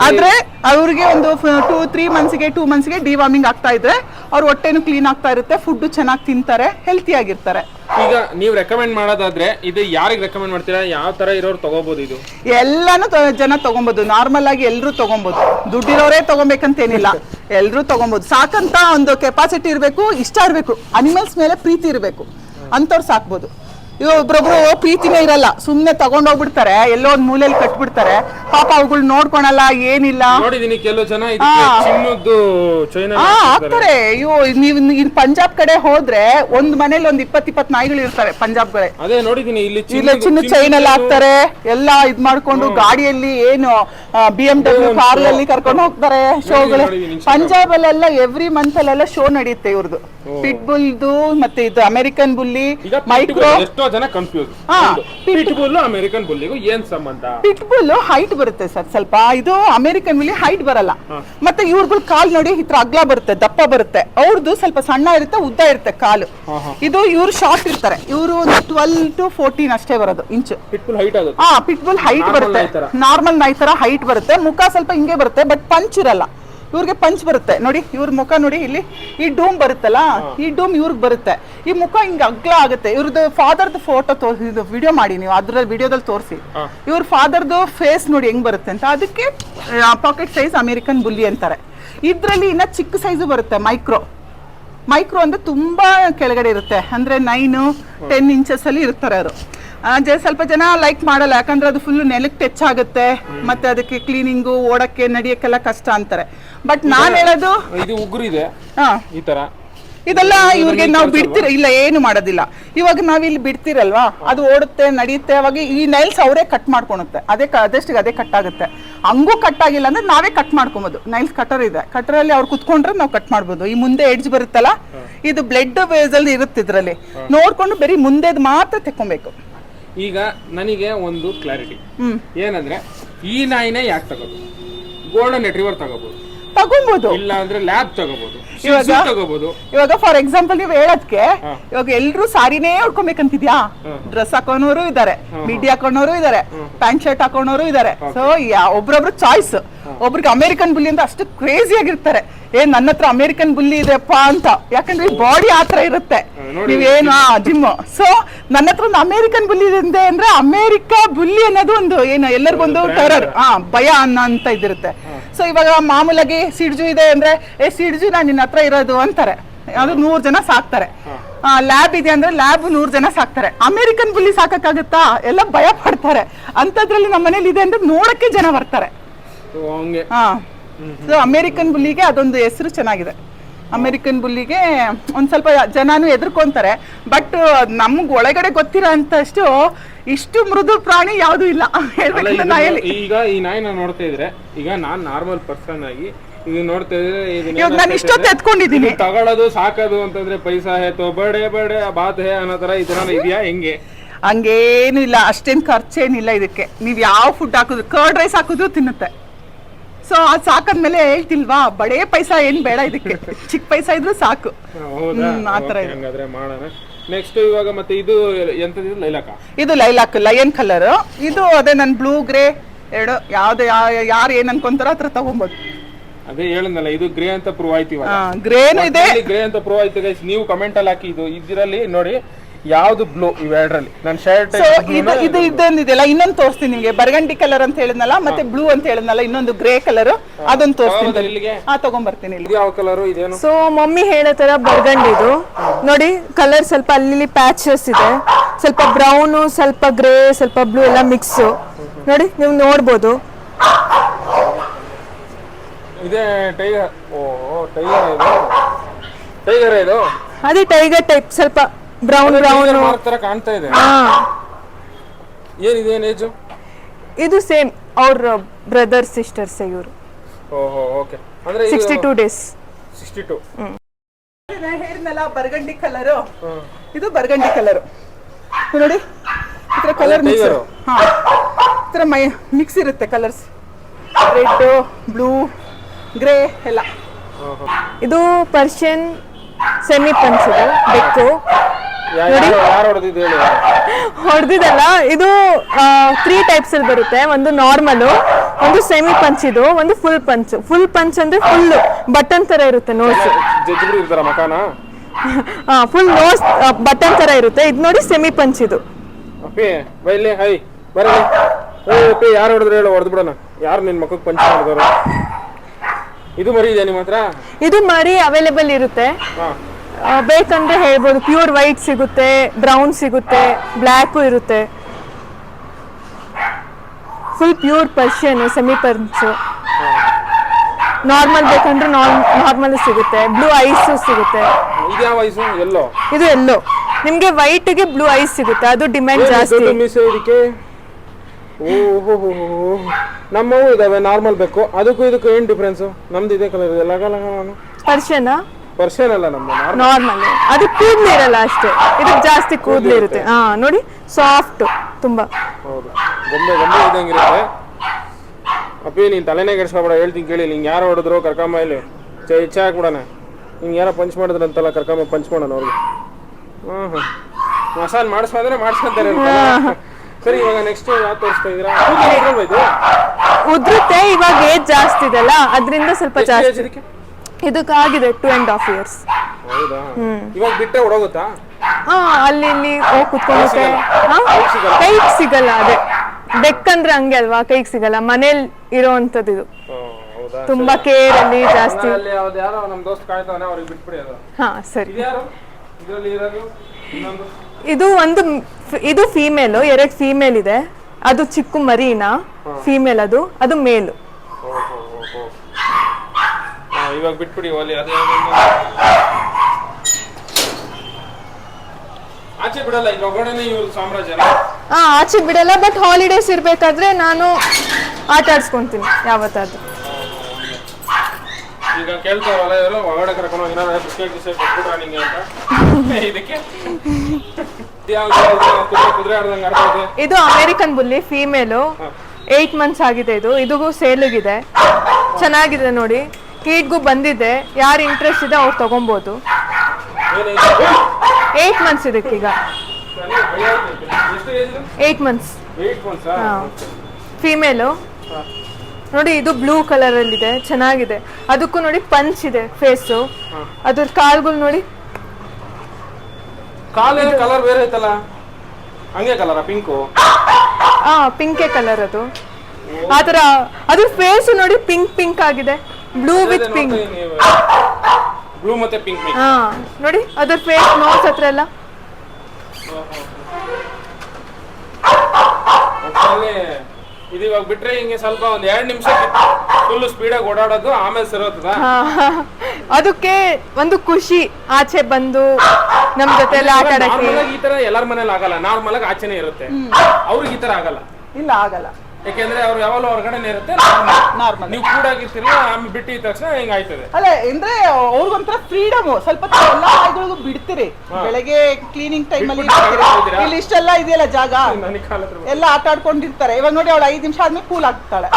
ಆದ್ರೆ ಅವ್ರಿಗೆ ಒಂದು ಟೂ ತ್ರೀ ಮಂತ್ಸ್ಗೆ ಟೂ ಮಂತ್ಸ್ಗೆ ಡಿವಾರ್ಮಿಂಗ್ ಆಗ್ತಾ ಇದ್ರೆ ಅವ್ರ ಹೊಟ್ಟೆನು ಕ್ಲೀನ್ ಆಗ್ತಾ ಇರುತ್ತೆ ಫುಡ್ ಚೆನ್ನಾಗಿ ತಿಂತಾರೆ ಹೆಲ್ತಿ ಆಗಿರ್ತಾರೆ. ಈಗ ನೀವು ರೆಕಮೆಂಡ್ ಮಾಡೋದಾದ್ರೆ ಇದು ಯಾರಿಗೆ ರೆಕಮೆಂಡ್ ಮಾಡ್ತೀರಾ? ಯಾವ ತರ ಇರೋರು ತಗೋಬಹುದು ಇದು? ಎಲ್ಲಾನು ತ- ಜನ ತಗೊಬೋದು. ನಾರ್ಮಲ್ ಆಗಿ ಎಲ್ರು ತಗೊಬೋದು. ದುಡ್ಡಿರೋರೇ ತಗೊಬೇಕಂತೇನಿಲ್ಲ. ಎಲ್ಲರೂ ತಗೊಬೋದು. ಸಾಕಂತ ಒಂದು ಕೆಪಾಸಿಟಿ ಇರಬೇಕು ಇಷ್ಟ ಇರಬೇಕು. ಅನಿಮಲ್ಸ್ ಮೇಲೆ ಪ್ರೀತಿ ಇರಬೇಕು. ಅಂತವ್ರು ಸಾಕ್ಬೋದು. ಇವಾಗ ಒಬ್ರೊಬ್ರು ಪ್ರೀತಿನೇ ಇರಲ್ಲ. ಸುಮ್ಮನೆ ತಗೊಂಡೋಗ್ಬಿಡ್ತಾರೆ ಎಲ್ಲೋ ಒಂದು ಮೂಲೆಯಲ್ಲಿ ಕಟ್ಬಿಡ್ತಾರೆ. ಪಾಪ ಅವುಗಳು ನೋಡ್ಕೊಳಲ್ಲ ಏನಿಲ್ಲ. ನೋಡಿದೀನಿ ಕೆಲವು ಜನ ಇದಕ್ಕೆ ಹಾ. ಚಿನ್ನದ್ದು ಚೈನ ಹಾ ಆಗ್ತಾರೆ ಅಯ್ಯೋ ನೀವು ಇನ್ ಪಂಜಾಬ್ ಕಡೆ ಹೋದ್ರೆ ಒಂದ್ ಮನೇಲಿ ಒಂದ್ ಇಪ್ಪತ್ ಇಪ್ಪತ್ ನಾಯಿಗಳು ಇರ್ತಾರೆ ಪಂಜಾಬ್ ಕಡೆ. ಅದೇ ನೋಡಿದೀನಿ ಇಲ್ಲಿ ಇಲ್ಲ ಚಿನ್ನ ಚೈನ್ ಎಲ್ಲ ಹಾಕ್ತಾರೆ ಎಲ್ಲ ಇದ್ ಮಾಡ್ಕೊಂಡು ಗಾಡಿಯಲ್ಲಿ ಏನು ಬಿ ಎಂ ಡಬ್ಲ್ಯೂ ಕಾರಲ್ಲಿ ಕರ್ಕೊಂಡು ಹೋಗ್ತಾರೆ ಶೋಗಳು. ನೋಡಿದೀನಿ, Instagram. ಪಂಜಾಬ್ ಅಲ್ಲೆಲ್ಲ ಎವ್ರಿ ಮಂತ್ ಅಲ್ಲೆಲ್ಲ ಶೋ ನಡೆಯುತ್ತೆ ಇವ್ರದ್ದು ಪಿಟ್ ಬುಲ್ದು ಮತ್ತೆ ಇದು ಅಮೆರಿಕನ್ ಬುಲ್ಲಿ ಈಗ ಮೈಕ್ರೋ ಎಷ್ಟೋ ಜನ ಕನ್ಫ್ಯೂಸ್ ಹಾ, ಪಿಟ್ ಬುಲ್ ಅಮೆರಿಕನ್ ಬುಲ್ಲಿಗೂ ಏನ್ ಸಂಬಂಧ? ಪಿಟ್ ಬುಲ್ ಹೈಟ್ ಬರುತ್ತೆ ಸರ್. ಸ್ವಲ್ಪ ಇದು ಅಮೆರಿಕನ್ ಮಿಲಿ ಹೈಟ್ ಬರಲ್ಲ. ಮತ್ತೆ ಇವ್ರಗಳು ಕಾಲ್ ನೋಡಿ ಈ ತರ ಅಗ್ಲ ಬರುತ್ತೆ ದಪ್ಪ ಬರುತ್ತೆ. ಅವ್ರದ್ದು ಸ್ವಲ್ಪ ಸಣ್ಣ ಇರುತ್ತೆ ಉದ್ದ ಇರುತ್ತೆ ಕಾಲು. ಇದು ಇವ್ರು ಶಾರ್ಟ್ ಇರ್ತಾರೆ. ಇವರು ಒಂದು ಟ್ವೆಲ್ ಟು ಫೋರ್ಟೀನ್ ಅಷ್ಟೇ ಬರೋದು ಇಂಚು ಹೈಟ್ ಆಗುತ್ತೆ ಹಾ ಪಿಟ್ಬುಲ್ ಹೈಟ್ ಬರುತ್ತೆ. ನಾರ್ಮಲ್ ನೈ ತರ ಹೈಟ್ ಬರುತ್ತೆ. ಮುಖ ಸ್ವಲ್ಪ ಹಿಂಗೆ ಬರುತ್ತೆ ಬಟ್ ಪಂಚ್ ಇರಲ್ಲ. ಇವ್ರಿಗೆ ಪಂಚ್ ಬರುತ್ತೆ. ನೋಡಿ ಇವ್ರ ಮುಖ ನೋಡಿ ಇಲ್ಲಿ ಈ ಡೂಮ್ ಬರುತ್ತಲ್ಲ ಈ ಡೂಮ್ ಇವ್ರಿಗೆ ಬರುತ್ತೆ. ಈ ಮುಖ ಹಿಂಗೆ ಅಗ್ಲ ಆಗುತ್ತೆ. ಇವ್ರದ್ದು ಫಾದರ್ದು ಫೋಟೋ ತೋರಿಸಿ ಇದು ವಿಡಿಯೋ ಮಾಡಿ ನೀವು ಅದ್ರಲ್ಲಿ ವಿಡಿಯೋದಲ್ಲಿ ತೋರಿಸಿ. ಇವ್ರ ಫಾದರ್ದು ಫೇಸ್ ನೋಡಿ ಹೆಂಗ್ ಬರುತ್ತೆ ಅಂತ. ಅದಕ್ಕೆ ಪಾಕೆಟ್ ಸೈಜ್ ಅಮೇರಿಕನ್ ಬುಲ್ಲಿ ಅಂತಾರೆ. ಇದ್ರಲ್ಲಿ ಇನ್ನ ಚಿಕ್ಕ ಸೈಜು ಬರುತ್ತೆ ಮೈಕ್ರೋ ಮೈಕ್ರೋ ಅಂದ್ರೆ ತುಂಬಾ ಕೆಳಗಡೆ ಇರುತ್ತೆ. ಅಂದ್ರೆ ನೈನು ಟೆನ್ ಇಂಚಸ್ ಅಲ್ಲಿ ಇರ್ತಾರೆ ಅವರು ಸ್ವಲ್ಪ ಜನ ಲೈಕ್ ಮಾಡಲ್ಲ. ಯಾಕಂದ್ರೆ ಅದು ಫುಲ್ ನೆಲಕ್ಕೆ ಟಚ್ ಆಗುತ್ತೆ. ಮತ್ತೆ ಅದಕ್ಕೆ ಕ್ಲೀನಿಂಗು ಓಡಕ್ಕೆ ನಡಿಯಕ್ಕೆಲ್ಲ ಕಷ್ಟ ಅಂತಾರೆ. ಬಟ್ ನಾನು ಹೇಳೋದು ಇದು ಉಗುರು ಇದೆ ಹಾ. ಈ ತರ. ಇದೆಲ್ಲ ಇವ್ರಿಗೆ ನಾವು ಬಿಡ್ತಿರ ಇಲ್ಲ ಏನು ಮಾಡೋದಿಲ್ಲ. ಇವಾಗ ನಾವ್ ಇಲ್ಲಿ ಬಿಡ್ತಿರಲ್ವಾ? ಅದು ಓಡುತ್ತೆ ನಡೆಯುತ್ತೆ ಅವಾಗ ಈ ನೈಲ್ಸ್ ಅವರೇ ಕಟ್ ಮಾಡ್ಕೊಳುತ್ತೆ ಅದೇ ಅದಷ್ಟಿಗೆ ಅದೇ ಕಟ್ ಆಗುತ್ತೆ. ಹಂಗೂ ಕಟ್ ಆಗಿಲ್ಲ ಅಂದ್ರೆ ನಾವೇ ಕಟ್ ಮಾಡ್ಕೊಬೋದು. ನೈಲ್ಸ್ ಕಟರ್ ಇದೆ. ಕಟರ್ ಅಲ್ಲಿ ಅವ್ರು ಕುತ್ಕೊಂಡ್ರೆ ನಾವು ಕಟ್ ಮಾಡ್ಬೋದು. ಈ ಮುಂದೆ ಎಡ್ಜ್ ಬರುತ್ತಲ್ಲ ಇದು ಬ್ಲಡ್ ವೇಸ್ ಅಲ್ಲಿ ಇರುತ್ತೆ ಇದರಲ್ಲಿ. ನೋಡ್ಕೊಂಡು ಬರೀ ಮುಂದೆದ್ ಮಾತ್ರ ತೆಕ್ಕೊಬೇಕು. ಈಗ ನನಗೆ ಒಂದು ಕ್ಲಾರಿಟಿ ಏನಂದ್ರೆ ಈ ನಾಯಿನೇ ಯಾಕೆ ತಗೋದು? ಗೋಲ್ಡನ್ ರಿಟ್ರೀವರ್ ತಗೋಬಹುದು ತಗೊಬೋದು ಇಲ್ಲ ಅಂದ್ರೆ ಲ್ಯಾಬ್ ತಗೋಬಹುದು ಇವಾಗ- ತಗೋಬಹುದು ಇವಾಗ ಫಾರ್ ಎಕ್ಸಾಂಪಲ್ ನೀವು ಹೇಳೋದಕ್ಕೆ ಇವಾಗ ಎಲ್ರು ಸಾರಿನೇ ಉಡ್ಕೊಬೇಕಂತಿದ್ಯಾ ಡ್ರೆಸ್ ಹಾಕೋನೋರು ಇದಾರೆ ಮಿಡಿ ಹಾಕೋನೋರು ಇದಾರೆ ಪ್ಯಾಂಟ್ ಶರ್ಟ್ ಹಾಕೋನೋರು ಇದಾರೆ. ಸೊ ಒಬ್ರೊಬ್ರು ಚಾಯ್ಸ್ ಒಬ್ರಿಗೆ ಅಮೆರಿಕನ್ ಬುಲ್ಲಿ ಅಂದ್ರೆ ಅಷ್ಟು ಕ್ರೇಜಿ ಆಗಿರ್ತಾರೆ. ಏ ನನ್ನ ಹತ್ರ ಅಮೆರಿಕನ್ ಬುಲ್ಲಿ ಇದೆಪ್ಪ ಅಂತ. ಯಾಕಂದ್ರೆ ಬಾಡಿ ಆತರ ಇರುತ್ತೆ. ನೀವೇನು ಜಿಮ್. ಸೊ ನನ್ನ ಹತ್ರ ಒಂದು ಅಮೆರಿಕನ್ ಬುಲ್ಲಿ ಇದೆ ಅಂದ್ರೆ ಅಮೆರಿಕ ಬುಲ್ಲಿ ಅನ್ನೋದು ಒಂದು ಏನು ಎಲ್ಲರಿಗೊಂದು ಟೆರರ್ ಹಾ ಭಯ ಅನ್ನ ಅಂತ ಇದಿರುತ್ತೆ. ಸೊ ಇವಾಗ ಮಾಮೂಲಾಗಿ ಸಿಡ್ಜು ಇದೆ ಅಂದ್ರೆ ಏ ಸಿಡ್ಜು ನಾನು ನಿನ್ನ ಹತ್ರ ಇರೋದು ಅಂತಾರೆ. ಅದು ನೂರ್ ಜನ ಸಾಕ್ತಾರೆ. ಲ್ಯಾಬ್ ಇದೆ ಅಂದ್ರೆ ಲ್ಯಾಬ್ ನೂರ್ ಜನ ಸಾಕ್ತಾರೆ. ಅಮೆರಿಕನ್ ಬುಲ್ಲಿ ಸಾಕಕ್ಕಾಗುತ್ತಾ? ಎಲ್ಲ ಭಯ ಪಡ್ತಾರೆ. ಅಂತದ್ರಲ್ಲಿ ನಮ್ಮ ಮನೇಲಿ ಇದೆ ಅಂದ್ರೆ ನೋಡಕ್ಕೆ ಜನ ಬರ್ತಾರೆ. ಹಾ. ಸೊ ಅಮೆರಿಕನ್ ಬುಲ್ಲಿಗೆ ಅದೊಂದು ಹೆಸರು ಚೆನ್ನಾಗಿದೆ. ಅಮೆರಿಕನ್ ಬುಲ್ಲಿಗೆ ಒಂದ್ ಸ್ವಲ್ಪ ಜನನು ಎದುರ್ಕೊಂತಾರೆ ಬಟ್ ನಮ್ಗ್ ಒಳಗಡೆ ಗೊತ್ತಿರೋ ಅಂತಷ್ಟು ಇಷ್ಟು ಮೃದು ಪ್ರಾಣಿ ಯಾವುದು ಇಲ್ಲ ಹೇಳ್ಬೇಕಂದ್ರೆ ನಾಯಲ್ಲಿ ಈಗ ಈ ನಾಯಿನ ನೋಡ್ತಾ ಇದ್ರೆ ಈಗ ನಾನ್ ನಾರ್ಮಲ್ ಪರ್ಸನ್ ಆಗಿ ಇದು ನೋಡ್ತಾ ಇದ್ರೆ ಇದನ್ನ ಇವಾಗ ನಾನು ಇಷ್ಟೊತ್ತು ಎತ್ಕೊಂಡಿದ್ದೀನಿ. ತಗೊಳ್ಳೋದು ಸಾಕೋದು ಅಂತಂದ್ರೆ ಪೈಸಾ ಹೇತೋ ಬಡೆ ಬಡೆ ಬಾತ್ ಹೇ ಅನ್ನೋ ತರ ಇದನ್ನ ಇದೆಯಾ ಹೆಂಗೆ? ಹಂಗೇನು ಇಲ್ಲ ಅಷ್ಟೇನ್ ಖರ್ಚೇನಿಲ್ಲ ಇದಕ್ಕೆ. ನೀವ್ ಯಾವ ಫುಡ್ ಹಾಕಿದ್ರು ಕರ್ಡ್ ರೈಸ್ ಹಾಕಿದ್ರು ತಿನ್ನುತ್ತೆ. ಸೊ ಅದು ಸಾಕಾದ್ಮೇಲೆ ಹೇಳ್ತಿಲ್ವಾ ಬಡೇ ಪೈಸಾ ಏನ್ ಬೇಡ ಇದಕ್ಕೆ. ಚಿಕ್ಕ ಪೈಸಾ ಇದ್ರು ಸಾಕು. ಹಾ, ಹೌದಾ? ಹ್ಮ್, ಆ ಥರ ಇದೆ. ಹಂಗಾದ್ರೆ ಮಾಡೋಣ. ನೆಕ್ಸ್ಟ್ ಇವಾಗ ಮತ್ತೆ ಇದು ಎಂತದಿದು? ಲೈಲಾಕ. ಇದು ಲೈಲಾಕ್ ಲಯನ್ ಕಲರ್ ಇದು ಅದೇ ನನ್ ಬ್ಲೂ ಗ್ರೇ ಎರಡು ಯಾವ್ದು ಯಾರು ಏನ್ ಅನ್ಕೊಂತಾರೋ ಹತ್ರ ತಗೊಂಬೋದು. ಅದೇ ಹೇಳಿದ್ನಲ್ಲ ಇದು ಗ್ರೇ ಅಂತ ಪ್ರೂವ್ ಆಯ್ತು ಇವಾಗ. ಗ್ರೇನು ಇದೆ. ಗ್ರೇ ಅಂತ ಪ್ರೂವ್ ಆಯ್ತು ಗೈಸ್ ನೀವು ಕಮೆಂಟ್ ಅಲ್ಲಿ ಹಾಕಿ ಇದು ಇದರಲ್ಲಿ ನೋಡಿ. ಯಾವ್ದು ಬ್ಲೂ ಇವೆರಡರಲ್ಲಿ ನನ್ನ ಶರ್ಟ್ ಸೊ ಇದು ಇದು ಇದೆಲ್ಲ ಇನ್ನೊಂದು ತೋರಿಸ್ತೀನಿ ನಿಮಗೆ. ಬರ್ಗಂಡಿ ಕಲರ್ ಅಂತ ಹೇಳಿದ್ನಲ್ಲ ಮತ್ತೆ ಬ್ಲೂ ಅಂತ ಹೇಳಿದ್ನಲ್ಲ ಇನ್ನೊಂದು ಗ್ರೇ ಕಲರ್ ಅದೊಂದು ತೋರಿಸ್ತೀನಿ ಆ ಹಾ ತಗೊಂಬರ್ತೀನಿ ಇಲ್ಲಿ. ಇದು ಯಾವ ಕಲರ್ ಇದೇನು? ಸೊ ಮಮ್ಮಿ ಹೇಳೋ ತರ ಬರ್ಗಂಡಿ ಇದು ನೋಡಿ ಕಲರ್ ಸ್ವಲ್ಪ ಅಲ್ಲಿ ಪ್ಯಾಚಸ್ ಇದೆ. ಸ್ವಲ್ಪ ಬ್ರೌನು ಸ್ವಲ್ಪ ಗ್ರೇ ಸ್ವಲ್ಪ ಬ್ಲೂ ಎಲ್ಲ ಮಿಕ್ಸ್ ನೋಡಿ ನೀವು ನೋಡ್ಬೋದು. ಇದೇ ಟೈಗರ್ ಓ ಟೈಗರ್ ಇದು? ಟೈಗರ್ ಇದು? ಅದೇ ಟೈಗರ್ ಟೈಪ್ ಸ್ವಲ್ಪ ಬ್ರೌನ್ ಬ್ರೌನ್ ತರ ಕಾಣ್ತಾ ಇದೆ. ಹಾ. ಏನಿದೆ ಏನ್ ಏಜು ಇದು ಸೇಮ್ ಅವ್ರ ಬ್ರದರ್ ಸಿಸ್ಟರ್ಸ್ ಇವರು. ಓಹೋ ಓಕೆ ಅಂದ್ರೆ sixty two days sixty two ನಾನು ಹೇಳಿದ್ನಲ್ಲ ಬರ್ಗಂಡಿ ಕಲರು ಇದು ಬರ್ಗಂಡಿ ಕಲರು ನೋಡಿ ಈ ಥರ ಕಲರ್ ಮಿಕ್ಸ್. ಹಾ. ಈ ಥರ ಮೈ ಮಿಕ್ಸ್ ಇರುತ್ತೆ ಕಲರ್ಸ್ ರೆಡ್ ಬ್ಲೂ ಗ್ರೇ ಎಲ್ಲ. ಇದು ಪರ್ಷಿಯನ್ ಸೆಮಿ ಪಂಚ್ ಇದು ಬೆಕ್ಕು ಹೇಳಿ. ಹೊಡೆದಿದಲ್ಲ ಇದು ತ್ರೀ ಟೈಪ್ಸ್ ಅಲ್ಲಿ ಬರುತ್ತೆ. ಒಂದು ನಾರ್ಮಲ್ ಒಂದು ಸೆಮಿ ಪಂಚ್ ಇದು ಒಂದು ಫುಲ್ ಪಂಚ್ ಫುಲ್ ಪಂಚ್ ಅಂದ್ರೆ ಫುಲ್ ಬಟನ್ ತರ ಇರುತ್ತೆ ಮಕಾನ? ಫುಲ್ ನೋಸ್ ಬಟನ್ ತರ ಇರುತ್ತೆ. ಇದು ನೋಡಿ ಸೆಮಿ ಪಂಚ್ ಇದು ಯಾರು ಹೊಡೆದ್ರೆ ಹೇಳು ಹೊಡೆದ್ಬಿಡೋಣ. ಯಾರು ನಿನ್ ಮಕ್ಕಳಿಗೆ ಪಂಚ್ ಮಾಡಿದವರು? ಇದು ಮರಿ ಇದೆ ನಿಮ್ಮ ಹತ್ರ? ಇದು ಮರಿ ಅವೈಲೇಬಲ್ ಇರುತ್ತೆ. ಹಾ. ಆ, ಬೇಕಂದ್ರೆ ಹೇಳ್ಬೋದು ಪ್ಯೂರ್ ವೈಟ್ ಸಿಗುತ್ತೆ ಬ್ರೌನ್ ಸಿಗುತ್ತೆ ಬ್ಲ್ಯಾಕು ಇರುತ್ತೆ. Full pure Persian semi punch normal ಬೇಕಂದ್ರೆ ನಾರ್ಮಲ್ ಸಿಗುತ್ತೆ. ಬ್ಲೂ ಐಸ್ ಸಿಗುತ್ತೆ. ಇದ್ಯಾವ ವಯಸ್ಸು ಎಲ್ಲೋ ಇದು ಎಲ್ಲೋ ನಿಮ್ಗೆ ವೈಟ್ಗೆ ಬ್ಲೂ ಐಸ್ ಸಿಗುತ್ತೆ. ಅದು ಡಿಮ್ಯಾಂಡ್ ಜಾಸ್ತಿ. ಮಿಸ್ ಇದಕ್ಕೆ? ಓಹೋ ನಮ್ಮವು ಇದಾವೆ ನಾರ್ಮಲ್ ಬೇಕು ಅದಕ್ಕೂ ಇದಕ್ಕೂ ಏನು ಡಿಫ್ರೆನ್ಸು ನಮ್ದು ಇದೇ ಕಲರ್ ಇದೆ. ಲಗ ಲಗ ನಾನು. ಪರ್ಷನ್ ಪರ್ಷಿಯನ್ ಅಲ್ಲ ನಮ್ಮ ನಾರ್ಮಲ್ ಅದು ಕೂದ್ಲು ಇರಲ್ಲ ಅಷ್ಟೇ. ಇದು ಜಾಸ್ತಿ ಕೂದಲು ಇರುತ್ತೆ. ಹಾ ನೋಡಿ ಸಾಫ್ಟ್ ತುಂಬಾ. ಹೌದು. ಗೊಂಬೆ ಗೊಂಬೆ ಇದ್ದಂಗೆ ಇರುತ್ತೆ. ಅಪ್ಪಿ ನೀನು ತಲೆನೇ ಕೆಡಿಸ್ಕೊಬೇಡ ಹೇಳ್ತೀನಿ ಕೇಳಿ. ನಿಂಗೆ ಯಾರು ಹೊಡೆದ್ರು ಕರ್ಕಮ್ಮ ಇಲ್ಲಿ. ಚೆ ಇಚ್ಛೆ ಹಾಕ್ಬಿಡಣ ನಿಂಗೆ ಯಾರೋ ಪಂಚ್ ಮಾಡಿದ್ರಂತಲ್ಲ ಕರ್ಕಮ್ಮ ಪಂಚ್ ಮಾಡೋಣ ಅವ್ರಿಗೆ. ಹಾಂ ಹಾಂ ಮಸಾಜ್ ಮಾಡಿಸ್ಕೊಂಡ್ರೆ ಮಾಡಿಸ್ಕೊಂತಾರೆ. ಸರಿ ಇವಾಗ ನೆಕ್ಸ್ಟ್ ಯಾವ್ದು ತೋರಿಸ್ತಾ ಇದ್ದೀರಾ? ಉದ್ರತೆ ಇದು? ಉದ್ರುತ್ತೆ ಇವಾಗ ಏಜ್ ಜಾಸ್ತಿ ಇದೆಲ್ಲ ಅದರಿಂದ ಸ್ವಲ್ಪ ಜಾಸ್ತಿ. ಇದಕ್ಕೆ? ಇದಕ್ಕಾಗಿದೆ ಟೂ ಅಂಡ್ ಹಾಫ್ ಇಯರ್ಸ್ ಹೌದಾ? ಇವಾಗ ಬಿಟ್ಟೆ ಹೊಡೋಗುತ್ತಾ ಹಾ ಅಲ್ಲಿ ಇಲ್ಲಿ ಹೋಗಿ ಕುತ್ಕೊಂಡುತ್ತೆ ಕೈಗೆ ಸಿಗಲ್ಲ ಅದೇ. ಬೆಕ್ಕಂದ್ರೆ ಹಂಗೆ ಅಲ್ವಾ ಕೈಗೆ ಸಿಗಲ್ಲ. ಮನೇಲಿ ಇರೋವಂಥದ್ದು ಇದು. ಹೌದಾ? ತುಂಬಾ ಕೇರ್ ಅಲ್ಲಿ ಜಾಸ್ತಿ. ಅಲ್ಲಿ ಯಾವ್ದು ಯಾರೋ ನಮ್ಮ ದೋಸ್ತ್ ಕಾಯ್ತಾವನೆ ಅವ್ರಿಗೆ ಬಿಟ್ಬಿಡಿ ಅದು. ಹಾ ಸರಿ. ಇದ್ಯಾರು? ಇದರಲ್ಲಿ ಇರೋದು? ಇನ್ನೊಂದು? ಇದು ಒಂದು ಇದು ಫೀಮೇಲ್ ಎರಡು ಫೀಮೇಲ್ ಇದೆ. ಅದು ಚಿಕ್ಕ ಮರಿನ ಫೀಮೇಲ್ ಅದು ಅದು ಮೇಲು. ಇವಾಗ ಬಿಟ್ಬಿಡಿ ಒಲಿ ಅದೇ ಆಚೆ ಬಿಡಲ್ಲ ಈಗ ಇವ್ರ ಸಾಮ್ರಾಜ್ಯ ಹಾ ಆಚೆ ಬಿಡಲ್ಲ ಬಟ್ ಹಾಲಿಡೇಸ್ ಇರ್ಬೇಕಾದ್ರೆ ನಾನು ಆಟ ಆಡ್ಸ್ಕೊಂತೀನಿ ಯಾವತ್ತಾದ್ರೂ. ಈಗ ಕೇಳ್ತಾವಲ್ಲ ಇವರು ಒಳಗಡೆ ಕರ್ಕೊಂಡು ಹೋಗಿ ಏನಾರ ಬಿಸ್ಕೆಟ್ ಗಿಸ್ಕೆಟ್ ಕೊಟ್ಬಿಟ್ರ ನಿಂಗೆ ಅಂತ. ಇದಕ್ಕೆ? ಕುದುರೆ ಕುದುರೆ ಆಡ್ದಂಗೆ ಆಡ್ತಾ ಇದು. American bully female eight months ಆಗಿದೆ ಇದು. ಇದಿಗೂ ಸೇಲಿಗಿದೆ ಚೆನ್ನಾಗಿದೆ ನೋಡಿ. ಕೀಟ್ಗೂ ಬಂದಿದೆ. ಯಾರು ಇಂಟ್ರೆಸ್ಟ್ ಇದೆ ಅವ್ರು ತಗೊಬೋದು. ಏಟ್ ಏಯ್ಟ್ ಮಂತ್ಸ್ ಇದಕ್ಕೀಗ ಏಯ್ಟ್ ಮಂತ್ಸಾ ಫೀಮೇಲು ನೋಡಿ ಇದು ಬ್ಲೂ ಕಲರ್ ಅಲ್ಲಿ ಇದೆ ಚೆನ್ನಾಗಿದೆ. ಅದಕ್ಕೂ ನೋಡಿ ಪಂಚ್ ಇದೆ ಫೇಸು ಅದ್ರ ಕಾಲ್ಗಳು ನೋಡಿ. ಕಾಲು ಕಲರ್ ಬೇರೆ ಐತಲ್ಲ? ಹಂಗೆ ಕಲರ ಪಿಂಕು ಆ ಪಿಂಕೆ ಕಲರ್ ಅದು. ಆತರ ಅದ್ರ ಫೇಸ್ ನೋಡಿ ಪಿಂಕ್ ಪಿಂಕ್ ಆಗಿದೆ. ಬ್ಲೂ ವಿತ್ ಪಿಂಕ್ ಬ್ಲೂ ಮತ್ತೆ ಪಿಂಕ್ ಹಾ ನೋಡಿ ಅದ್ರ ಫೇಸ್ ನೋಸ್ ಹತ್ರ ಎಲ್ಲ. ಒಟ್ನಲ್ಲಿ ಇದು ಇವಾಗ ಬಿಟ್ರೆ ಹಿಂಗೆ ಸ್ವಲ್ಪ ಒಂದ್ ಎರಡ್ ನಿಮಿಷ ಫುಲ್ ಸ್ಪೀಡಾಗಿ ಓಡಾಡೋದು ಆಮೇಲೆ ಸರೋತದ ಅದಕ್ಕೆ ಒಂದು ಖುಷಿ ಆಚೆ ಬಂದು ನಮ್ ಜೊತೆ ಎಲ್ಲ ಆಟ ಆಡಕ್ಕೆ ನಾರ್ಮಲ್ ಆಗಿ ಈ ತರ ಎಲ್ಲಾರ ಮನೇಲಿ ಆಗಲ್ಲ ನಾರ್ಮಲ್ ಆಗಿ ಆಚೆನೆ ಇರುತ್ತೆ. ಅವ್ರಿಗೆ ಈ ತರ ಆಗಲ್ಲ. ಇಲ್ಲ ಆಗಲ್ಲ. ಯಾಕೆಂದ್ರೆ ಅವ್ರು ಯಾವಾಗಲೂ ಹೊರಗಡೆನೆ ಇರುತ್ತೆ ನಾರ್ಮಲ್. ನೀವು ಕೂಡಾಗಿರ್ತೀರಿ ಆಮೇಲೆ ಬಿಟ್ಟಿ ತಕ್ಷಣ ಹಿಂಗ್ ಆಯ್ತದೆ. ಅಲ್ಲ ಅಂದ್ರೆ ಅವ್ರಿಗೊಂಥರ ಫ್ರೀಡಮ್ ಸ್ವಲ್ಪ ಎಲ್ಲ ಆಯ್ಗಳಿಗೂ ಬಿಡ್ತೀರಿ. ಬೆಳಗ್ಗೆ ಕ್ಲೀನಿಂಗ್ ಟೈಮ್ ಅಲ್ಲಿ. ಹೊರಗಡೆ? ಇಲ್ಲಿ ಇಷ್ಟೆಲ್ಲ ಇದೆಯಲ್ಲ ಜಾಗ? ಎಲ್ಲ ಆಟ ಆಡ್ಕೊಂಡಿರ್ತಾರೆ. ಇವಾಗ ನೋಡಿ ಅವಳು ಐದ್ ನಿಮಿಷ ಆದ್ಮೇಲೆ ಕೂಲ್ ಆಗ್ತಾಳೆ.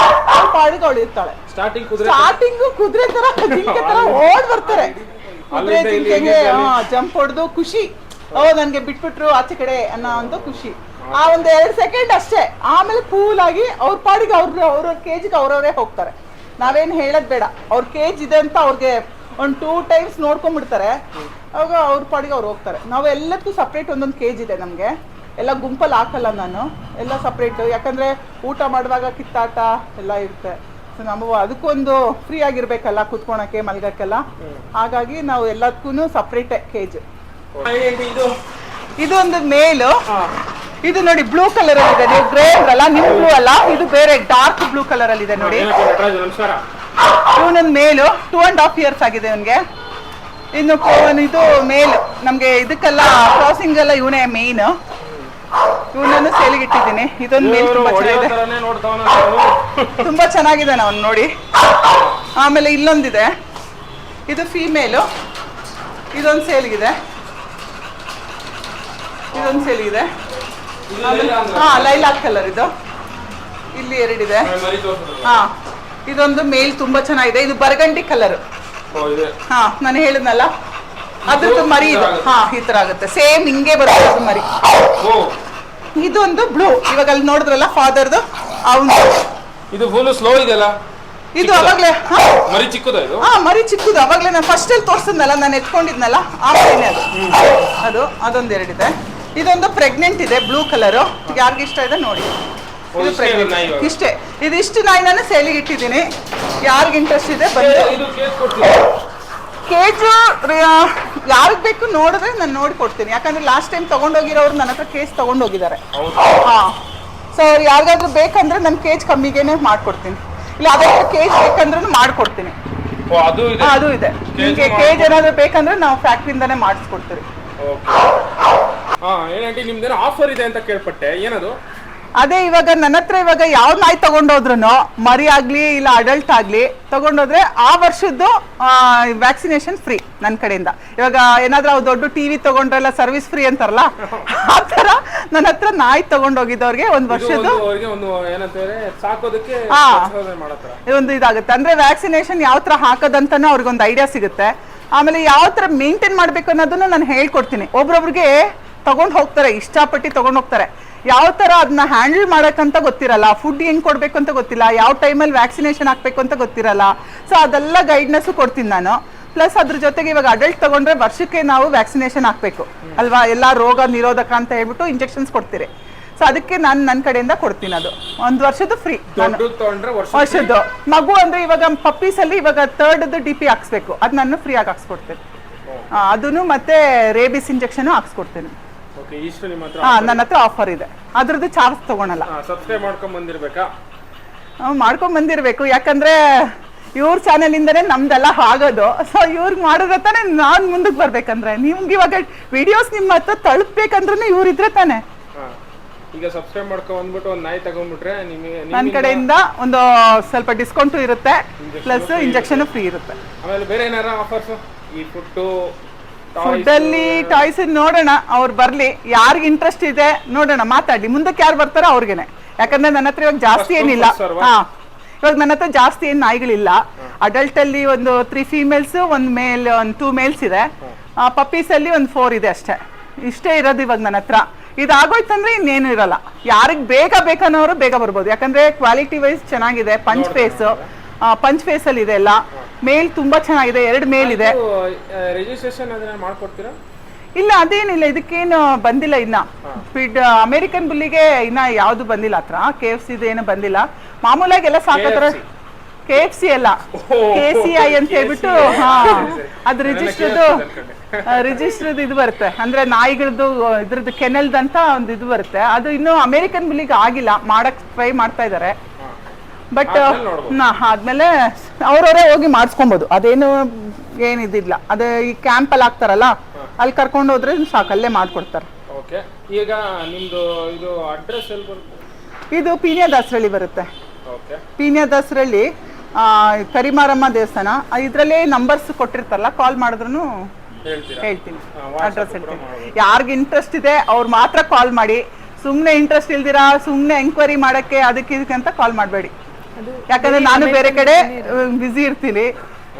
ಪಾಡಿಗೆ ಅವಳು ಇರ್ತಾಳೆ ಸ್ಟಾರ್ಟಿಂಗ್ ಕುದುರೆ ಸ್ಟಾರ್ಟಿಂಗ್ ಕುದುರೆ ತರ ಜಿಂಕೆ ತರ ಓಡ್ ಬರ್ತಾರೆ. ಕುದುರೆ ಜಿಂಕೆಗೆ ಜಂಪ್ ಹೊಡೆದು ಖುಷಿ. ಓ ನನ್ಗೆ ಬಿಟ್ಬಿಟ್ರು ಆಚೆ ಕಡೆ ಅನ್ನೋ ಒಂದು ಖುಷಿ. ಆ ಒಂದ್ ಎರಡು ಸೆಕೆಂಡ್ ಅಷ್ಟೇ. ಆಮೇಲೆ ಕೂಲ್ ಆಗಿ ಅವ್ರ ಪಾಡಿಗೆ ಅವ್ರ ಅವ್ರ ಕೇಜಿಗೆ ಅವ್ರವರೇ ಹೋಗ್ತಾರೆ. ನಾವೇನ್ ಹೇಳೋದು ಬೇಡ. ಅವ್ರ ಕೇಜ್ ಇದೆ ಅಂತ ಅವ್ರಿಗೆ ಒಂದ್ ಟೂ ಟೈಮ್ಸ್ ನೋಡ್ಕೊಂಡ್ಬಿಡ್ತಾರೆ. ಅವಾಗ ಅವ್ರ ಪಾಡಿಗೆ ಅವ್ರು ಹೋಗ್ತಾರೆ. ನಾವು ಎಲ್ಲದಕ್ಕೂ ಸಪ್ರೇಟ್ ಒಂದೊಂದು ಕೇಜ್ ಇದೆ ನಮ್ಗೆ. ಎಲ್ಲ ಗುಂಪಲ್ಲಿ ಹಾಕಲ್ಲ ನಾನು. ಎಲ್ಲ ಸಪ್ರೇಟ್ ಯಾಕಂದ್ರೆ ಊಟ ಮಾಡುವಾಗ ಕಿತ್ತಾಟ ಎಲ್ಲ ಇರುತ್ತೆ. ಸೊ ನಾವು ಅದಕ್ಕೊಂದು ಫ್ರೀ ಆಗಿರ್ಬೇಕಲ್ಲ ಕುತ್ಕೊಳಕ್ಕೆ ಮಲ್ಗಕ್ಕೆಲ್ಲ. ಹಾಗಾಗಿ ನಾವು ಎಲ್ಲದಕ್ಕೂ ಸಪ್ರೇಟೇ ಕೇಜ್ ಇದು ಇದು ಒಂದು ಮೇಲು ಇದು ನೋಡಿ ಬ್ಲೂ ಕಲರ್ ಅಲ್ಲಿ ಇದೆ. ನೀವು ಗ್ರೇ ಅಲ್ಲ ನಿಮ್ ಬ್ಲೂ ಅಲ್ಲ ಇದು ಬೇರೆ ಡಾರ್ಕ್ ಬ್ಲೂ ಕಲರ್ ಅಲ್ಲಿ ಇದೆ ನೋಡಿ. ಇವನೊಂದು ಮೇಲು. ಟೂ ಅಂಡ್ ಹಾಫ್ ಇಯರ್ಸ್ ಆಗಿದೆ ಇವನ್ಗೆ. ಇನ್ನು ಇದು ಮೇಲ್. ನಮ್ಗೆ ಇದಕ್ಕೆಲ್ಲ ಕ್ರಾಸಿಂಗ್ ಎಲ್ಲ ಇವನೇ ಮೇನ್ ಇವನನ್ನು ಸೇಲಿಗೆ ಇಟ್ಟಿದ್ದೀನಿ. ಇದೊಂದು ಮೇಲ್ ತುಂಬಾ ಚೆನ್ನಾಗಿದೆ. ತುಂಬಾ ಚೆನ್ನಾಗಿದೆ ನಾವು ನೋಡಿ. ಆಮೇಲೆ ಇಲ್ಲೊಂದಿದೆ ಇದು ಫೀಮೇಲು ಇದೊಂದು ಸೇಲ್ಗಿದೆ. ಇದೊಂದು ಸೇಲ್ ಇದೆ. ಹಾ ಲೈಲಾಕ್ ಕಲರ್ ಇದು. ಇಲ್ಲಿ ಎರಡಿದೆ. ಹಾ ಇದೊಂದು ಮೇಲ್ ತುಂಬಾ ಚೆನ್ನಾಗಿದೆ. ಇದು ಬರ್ಗಂಡಿ ಕಲರ್. ಹಾ ನಾನು ಹೇಳಿದ್ನಲ್ಲ? ಅದ್ರದ್ದು ಮರಿ ಇದು. ಹಾ ಈ ತರ ಆಗುತ್ತೆ. ಸೇಮ್ ಹಿಂಗೆ ಬರುತ್ತೆ ಅದು ಮರಿ. ಓ. ಇದೊಂದು ಬ್ಲೂ. ಇವಾಗ ಅಲ್ಲಿ ನೋಡಿದ್ರಲ್ಲ ಫಾದರ್ದು? ಅವನು ಇದು ಫುಲ್ ಸ್ಲೋ ಇದೆಯಲ್ಲ? ಇದು ಅವಾಗ್ಲೇ ಹಾ. ಮರಿ ಚಿಕ್ಕದ ಇದು? ಹಾ ಮರಿ ಚಿಕ್ಕದು. ಅವಾಗ್ಲೇ ನಾನು ಫಸ್ಟ್ ಅಲ್ಲಿ ತೋರ್ಸಿದ್ನಲ್ಲ ನಾನು ಎತ್ಕೊಂಡಿದ್ನಲ್ಲ? ಆ ಮರಿನೇ ಅದು. ಅದು ಅದೊಂದು ಎರಡಿದೆ. ಇದೊಂದು ಪ್ರೆಗ್ನೆಂಟ್ ಇದೆ ಬ್ಲೂ ಕಲರು ಯಾರಿಗೆ ಇಷ್ಟ ಇದೆ ನೋಡಿ. ಓ, ಇದು ಇಷ್ಟೇ ಇದೆ ನಾಯಿ ಇವಾಗ. ಇಷ್ಟೇ. ಇದಿಷ್ಟು ನಾಯಿ ನಾನು ಸೇಲಿಗೆ ಇಟ್ಟಿದ್ದೀನಿ. ಯಾರಿಗೆ ಇಂಟ್ರೆಸ್ಟ್ ಇದೆ ಏ, ಬಂದು. ಇದು ಕೇಸ್ ಕೊಡ್ತೀವಿ ಕೇಜು ಯಾರಿಗೆ ಬೇಕು ನೋಡಿದ್ರೆ ನಾನು ನೋಡಿ ಕೊಡ್ತೀನಿ. ಯಾಕಂದ್ರೆ ಲಾಸ್ಟ್ ಟೈಮ್ ತಗೊಂಡೋಗಿರೋರು ನನ್ನ ಹತ್ರ ಕೇಸ್ ತಗೊಂಡೋಗಿದ್ದಾರೆ. ಹೌದು? ಹಾ. ಸೊ ಯಾರಿಗಾದ್ರೂ ಬೇಕಂದ್ರೆ ನಾನು ಕೇಜ್ ಕಮ್ಮಿಗೆನೆ ಮಾಡ್ಕೊಡ್ತೀನಿ. ಇಲ್ಲ ಅದಕ್ಕೆ ಕೇಜ್ ಬೇಕಂದ್ರೂ ಮಾಡ್ಕೊಡ್ತೀನಿ. ಓ ಅದು ಇದೆ. ಹಾ, ಅದು ಇದೆ. ನಿಮಗೆ ಕೇಜ್ ಏನಾದ್ರು ಬೇಕಂದ್ರೆ ನಾವು ಫ್ಯಾಕ್ಟ್ರಿಯಿಂದಾನೇ ಮಾಡಿಸ್ಕೊಡ್ತೀವಿ. ಓಕೆ. ಏನಂಟಿ ನಿಮ್ದೇನೋ ಆಫರ್ ಇದೆ ಅಂತ ಕೇಳ್ಪಟ್ಟೆ. ಏನದು? ಅದೇ ಇವಾಗ ನನ್ನ ಹತ್ರ ಇವಾಗ ಯಾವ ನಾಯಿ ತಗೊಂಡೋದ್ರು ಮರಿ ಆಗ್ಲಿ ಇಲ್ಲ ಅಡಲ್ಟ್ ಆಗ್ಲಿ ತಗೊಂಡೋದ್ರೆ ಆ ವರ್ಷದ್ದು ವ್ಯಾಕ್ಸಿನೇಷನ್ ಫ್ರೀ ನನ್ನ ಕಡೆಯಿಂದ. ಇವಾಗ ಏನಾದ್ರೂ ಅವು ದೊಡ್ಡ ಟಿವಿ ತಗೊಂಡ್ರೆಲ್ಲ ಸರ್ವಿಸ್ ಫ್ರೀ ಅಂತಾರಲ್ಲ ಆ ತರ ನನ್ನ ಹತ್ರ ನಾಯಿ ತಗೊಂಡೋಗಿದ್ದವ್ರಿಗೆ ಒಂದ್ ವರ್ಷದ್ದು ಒಂದು ಇದಾಗುತ್ತೆ. ಅಂದ್ರೆ ವ್ಯಾಕ್ಸಿನೇಷನ್ ಯಾವ ತರ ಹಾಕೋದಂತಾನು ಅವ್ರಿಗೊಂದು ಐಡಿಯಾ ಸಿಗುತ್ತೆ. ಆಮೇಲೆ ಯಾವ ತರ ಮೇಂಟೈನ್ ಮಾಡ್ಬೇಕು ಅನ್ನೋದನ್ನ ನಾನು ಹೇಳ್ಕೊಡ್ತೀನಿ. ಒಬ್ರೊಬ್ರಿಗೆ ತಗೊಂಡ್ ಹೋಗ್ತಾರೆ ಇಷ್ಟಪಟ್ಟು ತಗೊಂಡ್ ಹೋಗ್ತಾರೆ. ಯಾವ ತರ ಅದನ್ನ ಹ್ಯಾಂಡಲ್ ಮಾಡಕ್ಕಂತ ಗೊತ್ತಿರಲ್ಲ ಫುಡ್ ಹೆಂಗ್ ಕೊಡ್ಬೇಕು ಅಂತ ಗೊತ್ತಿಲ್ಲ ಯಾವ ಟೈಮಲ್ಲಿ ವ್ಯಾಕ್ಸಿನೇಷನ್ ಹಾಕ್ಬೇಕು ಅಂತ ಗೊತ್ತಿರಲ್ಲ. ಸೊ ಅದೆಲ್ಲ ಗೈಡ್ನೆಸ್ ಕೊಡ್ತೀನಿ ನಾನು. ಪ್ಲಸ್ ಅದ್ರ ಜೊತೆಗೆ ಇವಾಗ ಅಡಲ್ಟ್ ತಗೊಂಡ್ರೆ ವರ್ಷಕ್ಕೆ ನಾವು ವ್ಯಾಕ್ಸಿನೇಷನ್ ಹಾಕ್ಬೇಕು. ಅಲ್ವಾ? ಎಲ್ಲ ರೋಗ ನಿರೋಧಕ ಅಂತ ಹೇಳ್ಬಿಟ್ಟು ಇಂಜೆಕ್ಷನ್ಸ್ ಕೊಡ್ತೀರಿ. ಸೊ ಅದಕ್ಕೆ ನಾನು ನನ್ನ ಕಡೆಯಿಂದ ಕೊಡ್ತೀನಿ ಅದು. ಒಂದು ವರ್ಷದ್ದು ಫ್ರೀ ವರ್ಷದ್ದು. ಮಗು ಅಂದ್ರೆ ಇವಾಗ ಪಪ್ಪೀಸ್ ಅಲ್ಲಿ ಇವಾಗ ಥರ್ಡ್ದು ಡಿ ಪಿ ಹಾಕ್ಸ್ಬೇಕು. ಅದು ನಾನು ಫ್ರೀ ಆಗಿ ಹಾಕ್ಸ್ಕೊಡ್ತೇನೆ. ಅದನ್ನು ಮತ್ತೆ ರೇಬಿಸ್ ಇಂಜೆಕ್ಷನ್ ಹಾಕ್ಸ್ಕೊಡ್ತೇನೆ. ಓಕೆ ಇಷ್ಟು ನಿಮ್ಮ ಹತ್ರ ಹಾ ನನ್ನ ಹತ್ರ ಆಫರ್ ಇದೆ. ಅದ್ರದ್ದು ಚಾರ್ಜ್ ತಗೊಳಲ್ಲ. ಸಬ್ಸ್ಕ್ರೈಬ್ ಮಾಡ್ಕೊಂಡ್ ಬಂದಿರ್ಬೇಕಾ? ಮಾಡ್ಕೊಂಡ್ ಬಂದಿರ್ಬೇಕು. ಯಾಕಂದ್ರೆ ಇವ್ರ ಚಾನೆಲ್ ಇಂದನೇ ನಮ್ದೆಲ್ಲ ಆಗೋದು. ಸೊ ಇವ್ರಿಗೆ ಮಾಡಿದ್ರೆ ತಾನೇ ನಾನ್ ಮುಂದಕ್ಕೆ ಬರ್ಬೇಕಂದ್ರೆ. ನಿಮ್ಗೆ ಇವಾಗ ವಿಡಿಯೋಸ್ ನಿಮ್ಮ ಹತ್ರ ತಲುಪ್ಬೇಕಂದ್ರೂ ಇವ್ರಿದ್ರೆ ತಾನೆ. ಈಗ ಸಬ್ಸ್ಕ್ರೈಬ್ ಮಾಡ್ಕೊಂಡ್ ಬಂದ್ಬಿಟ್ಟು ಒಂದು ನಾಯಿ ತಗೊಂಡ್ಬಿಟ್ರೆ ನಿಮಗೆ ನನ್ನ ಕಡೆಯಿಂದ ಒಂದು ಸ್ವಲ್ಪ ಡಿಸ್ಕೌಂಟು ಇರುತ್ತೆ. ಪ್ಲಸ್ ಇಂಜೆಕ್ಷನ್ ಫ್ರೀ ಇರುತ್ತೆ. ಆಮೇಲೆ ಬೇರೆ ಏನಾರ ಆಫರ್ಸ್ ಈ ಫುಡ್ಡು ಫುಡ್ ಅಲ್ಲಿ ಟಾಯ್ಸ್ ನೋಡೋಣ ಅವ್ರು ಬರ್ಲಿ ಯಾರಿಗೆ ಇಂಟ್ರೆಸ್ಟ್ ಇದೆ ನೋಡೋಣ ಮಾತಾಡಿ. ಮುಂದಕ್ಕೆ ಯಾರು ಬರ್ತಾರೋ ಅವ್ರಿಗೆನೆ. ಯಾಕಂದ್ರೆ ನನ್ನ ಹತ್ರ ಇವಾಗ ಜಾಸ್ತಿ ಏನಿಲ್ಲ. ಹಾ. ಇವಾಗ ನನ್ನ ಹತ್ರ ಜಾಸ್ತಿ ಏನು ನಾಯಿಗಳಿಲ್ಲ. ಅಡಲ್ಟ್ ಅಲ್ಲಿ ಒಂದು ತ್ರೀ ಫೀಮೇಲ್ಸ್ ಒಂದು ಮೇಲ್ ಒಂದು ಟೂ ಮೇಲ್ಸ್ ಇದೆ. ಪಪ್ಪೀಸ್ ಅಲ್ಲಿ ಒಂದ್ ಫೋರ್ ಇದೆ ಅಷ್ಟೇ. ಇಷ್ಟೇ ಇರೋದು ಇವಾಗ ನನ್ನ ಹತ್ರ. ಇದಾಗೋಯ್ತಂದ್ರೆ ಇನ್ನೇನು ಇರಲ್ಲ. ಯಾರಿಗೆ ಬೇಗ ಬೇಕನ್ನೋರು ಬೇಗ ಬರ್ಬೋದು. ಯಾಕಂದ್ರೆ ಕ್ವಾಲಿಟಿ ವೈಸ್ ಚೆನ್ನಾಗಿದೆ. ಪಂಚ್ ಫೇಸ್ ಪಂಚ್ ಫೇಸ್ ಅಲ್ಲಿ ಇದೆ ಎಲ್ಲ. ಮೇಲ್ ತುಂಬಾ ಚೆನ್ನಾಗಿದೆ ಎರಡು ಮೇಲ್ ಇದೆ. ರಿಜಿಸ್ಟ್ರೇಷನ್ ಅದನ್ನ ಮಾಡ್ಕೊಡ್ತೀರಾ? ಇಲ್ಲ ಅದೇನಿಲ್ಲ ಇದಕ್ಕೇನು ಬಂದಿಲ್ಲ ಇನ್ನ. ಫಿಡ್ ಅಮೆರಿಕನ್ ಬುಲ್ಲಿಗೆ ಇನ್ನ ಯಾವ್ದು ಬಂದಿಲ್ಲ ಹತ್ರ. ಕೆ ಎಫ್ ಸಿ ಏನು ಬಂದಿಲ್ಲ. ಮಾಮೂಲಾಗಿ ಎಲ್ಲ ಸಾಕತ್ರ. ಕೆ ಎಫ್ ಸಿ ಅಲ್ಲ. ಕೆ ಸಿ ಐ ಅಂತ ಹೇಳ್ಬಿಟ್ಟು ಹಾ. ಅದು ರಿಜಿಸ್ಟರ್ದು ರಿಜಿಸ್ಟರ್ದು ಇದು ಬರುತ್ತೆ. ಅಂದ್ರೆ ನಾಯಿಗಳದ್ದು ಇದ್ರದ್ದು ಕೆನಲ್ದಂತ ಒಂದು ಇದು ಬರುತ್ತೆ. ಅದು ಇನ್ನು ಅಮೆರಿಕನ್ ಬುಲ್ಲಿಗೆ ಆಗಿಲ್ಲ. ಮಾಡಕ್ ಟ್ರೈ ಮಾಡ್ತಾ ಇದ್ದಾರೆ ಬಟ್ ನಾ ಆದಮೇಲೆ ಅವ್ರವರೇ ಹೋಗಿ ಮಾಡಿಸ್ಕೊಬೋದು. ಅದೇನು ಏನಿದಿಲ್ಲ. ಅದೇ ಈ ಕ್ಯಾಂಪ್ ಅಲ್ಲಿ ಹಾಕ್ತಾರಲ್ಲ ಅಲ್ಲಿ ಕರ್ಕೊಂಡು ಹೋದ್ರೆ ಸಾಕು ಅಲ್ಲೇ ಮಾಡ್ಕೊಡ್ತಾರೆ. ಓಕೆ. ಈಗ ನಿಮ್ದು ಇದು ಅಡ್ರೆಸ್ ಎಲ್ಲಿ ಬರುತ್ತೆ? ಇದು ಪೀಣ್ಯ ದಾಸರಳ್ಳಿ ಬರುತ್ತೆ. ಓಕೆ. ಪೀಣ್ಯ ದಾಸರಳ್ಳಿ ಕರಿಮಾರಮ್ಮ ದೇವಸ್ಥಾನ. ಇದರಲ್ಲೇ ನಂಬರ್ಸ್ ಕೊಟ್ಟಿರ್ತಾರಲ್ಲ ಕಾಲ್ ಮಾಡಿದ್ರು ಹೇಳ್ತೀನಿ. ಅಡ್ರೆಸ್ ಹೇಳ್ತೀನಿ. ಯಾರಿಗೆ ಇಂಟ್ರೆಸ್ಟ್ ಇದೆ ಅವ್ರು ಮಾತ್ರ ಕಾಲ್ ಮಾಡಿ. ಸುಮ್ಮನೆ ಇಂಟ್ರೆಸ್ಟ್ ಇಲ್ದಿರಾ ಸುಮ್ಮನೆ ಎಂಕ್ವೈರಿ ಮಾಡೋಕ್ಕೆ ಅದಕ್ಕೆ ಇದಕ್ಕೆ ಅಂತ ಕಾಲ್ ಮಾಡಬೇಡಿ. ಯಾಕಂದ್ರೆ ನಾನು ಬೇರೆ ಕಡೆ ಬ್ಯುಸಿ ಇರ್ತೀನಿ.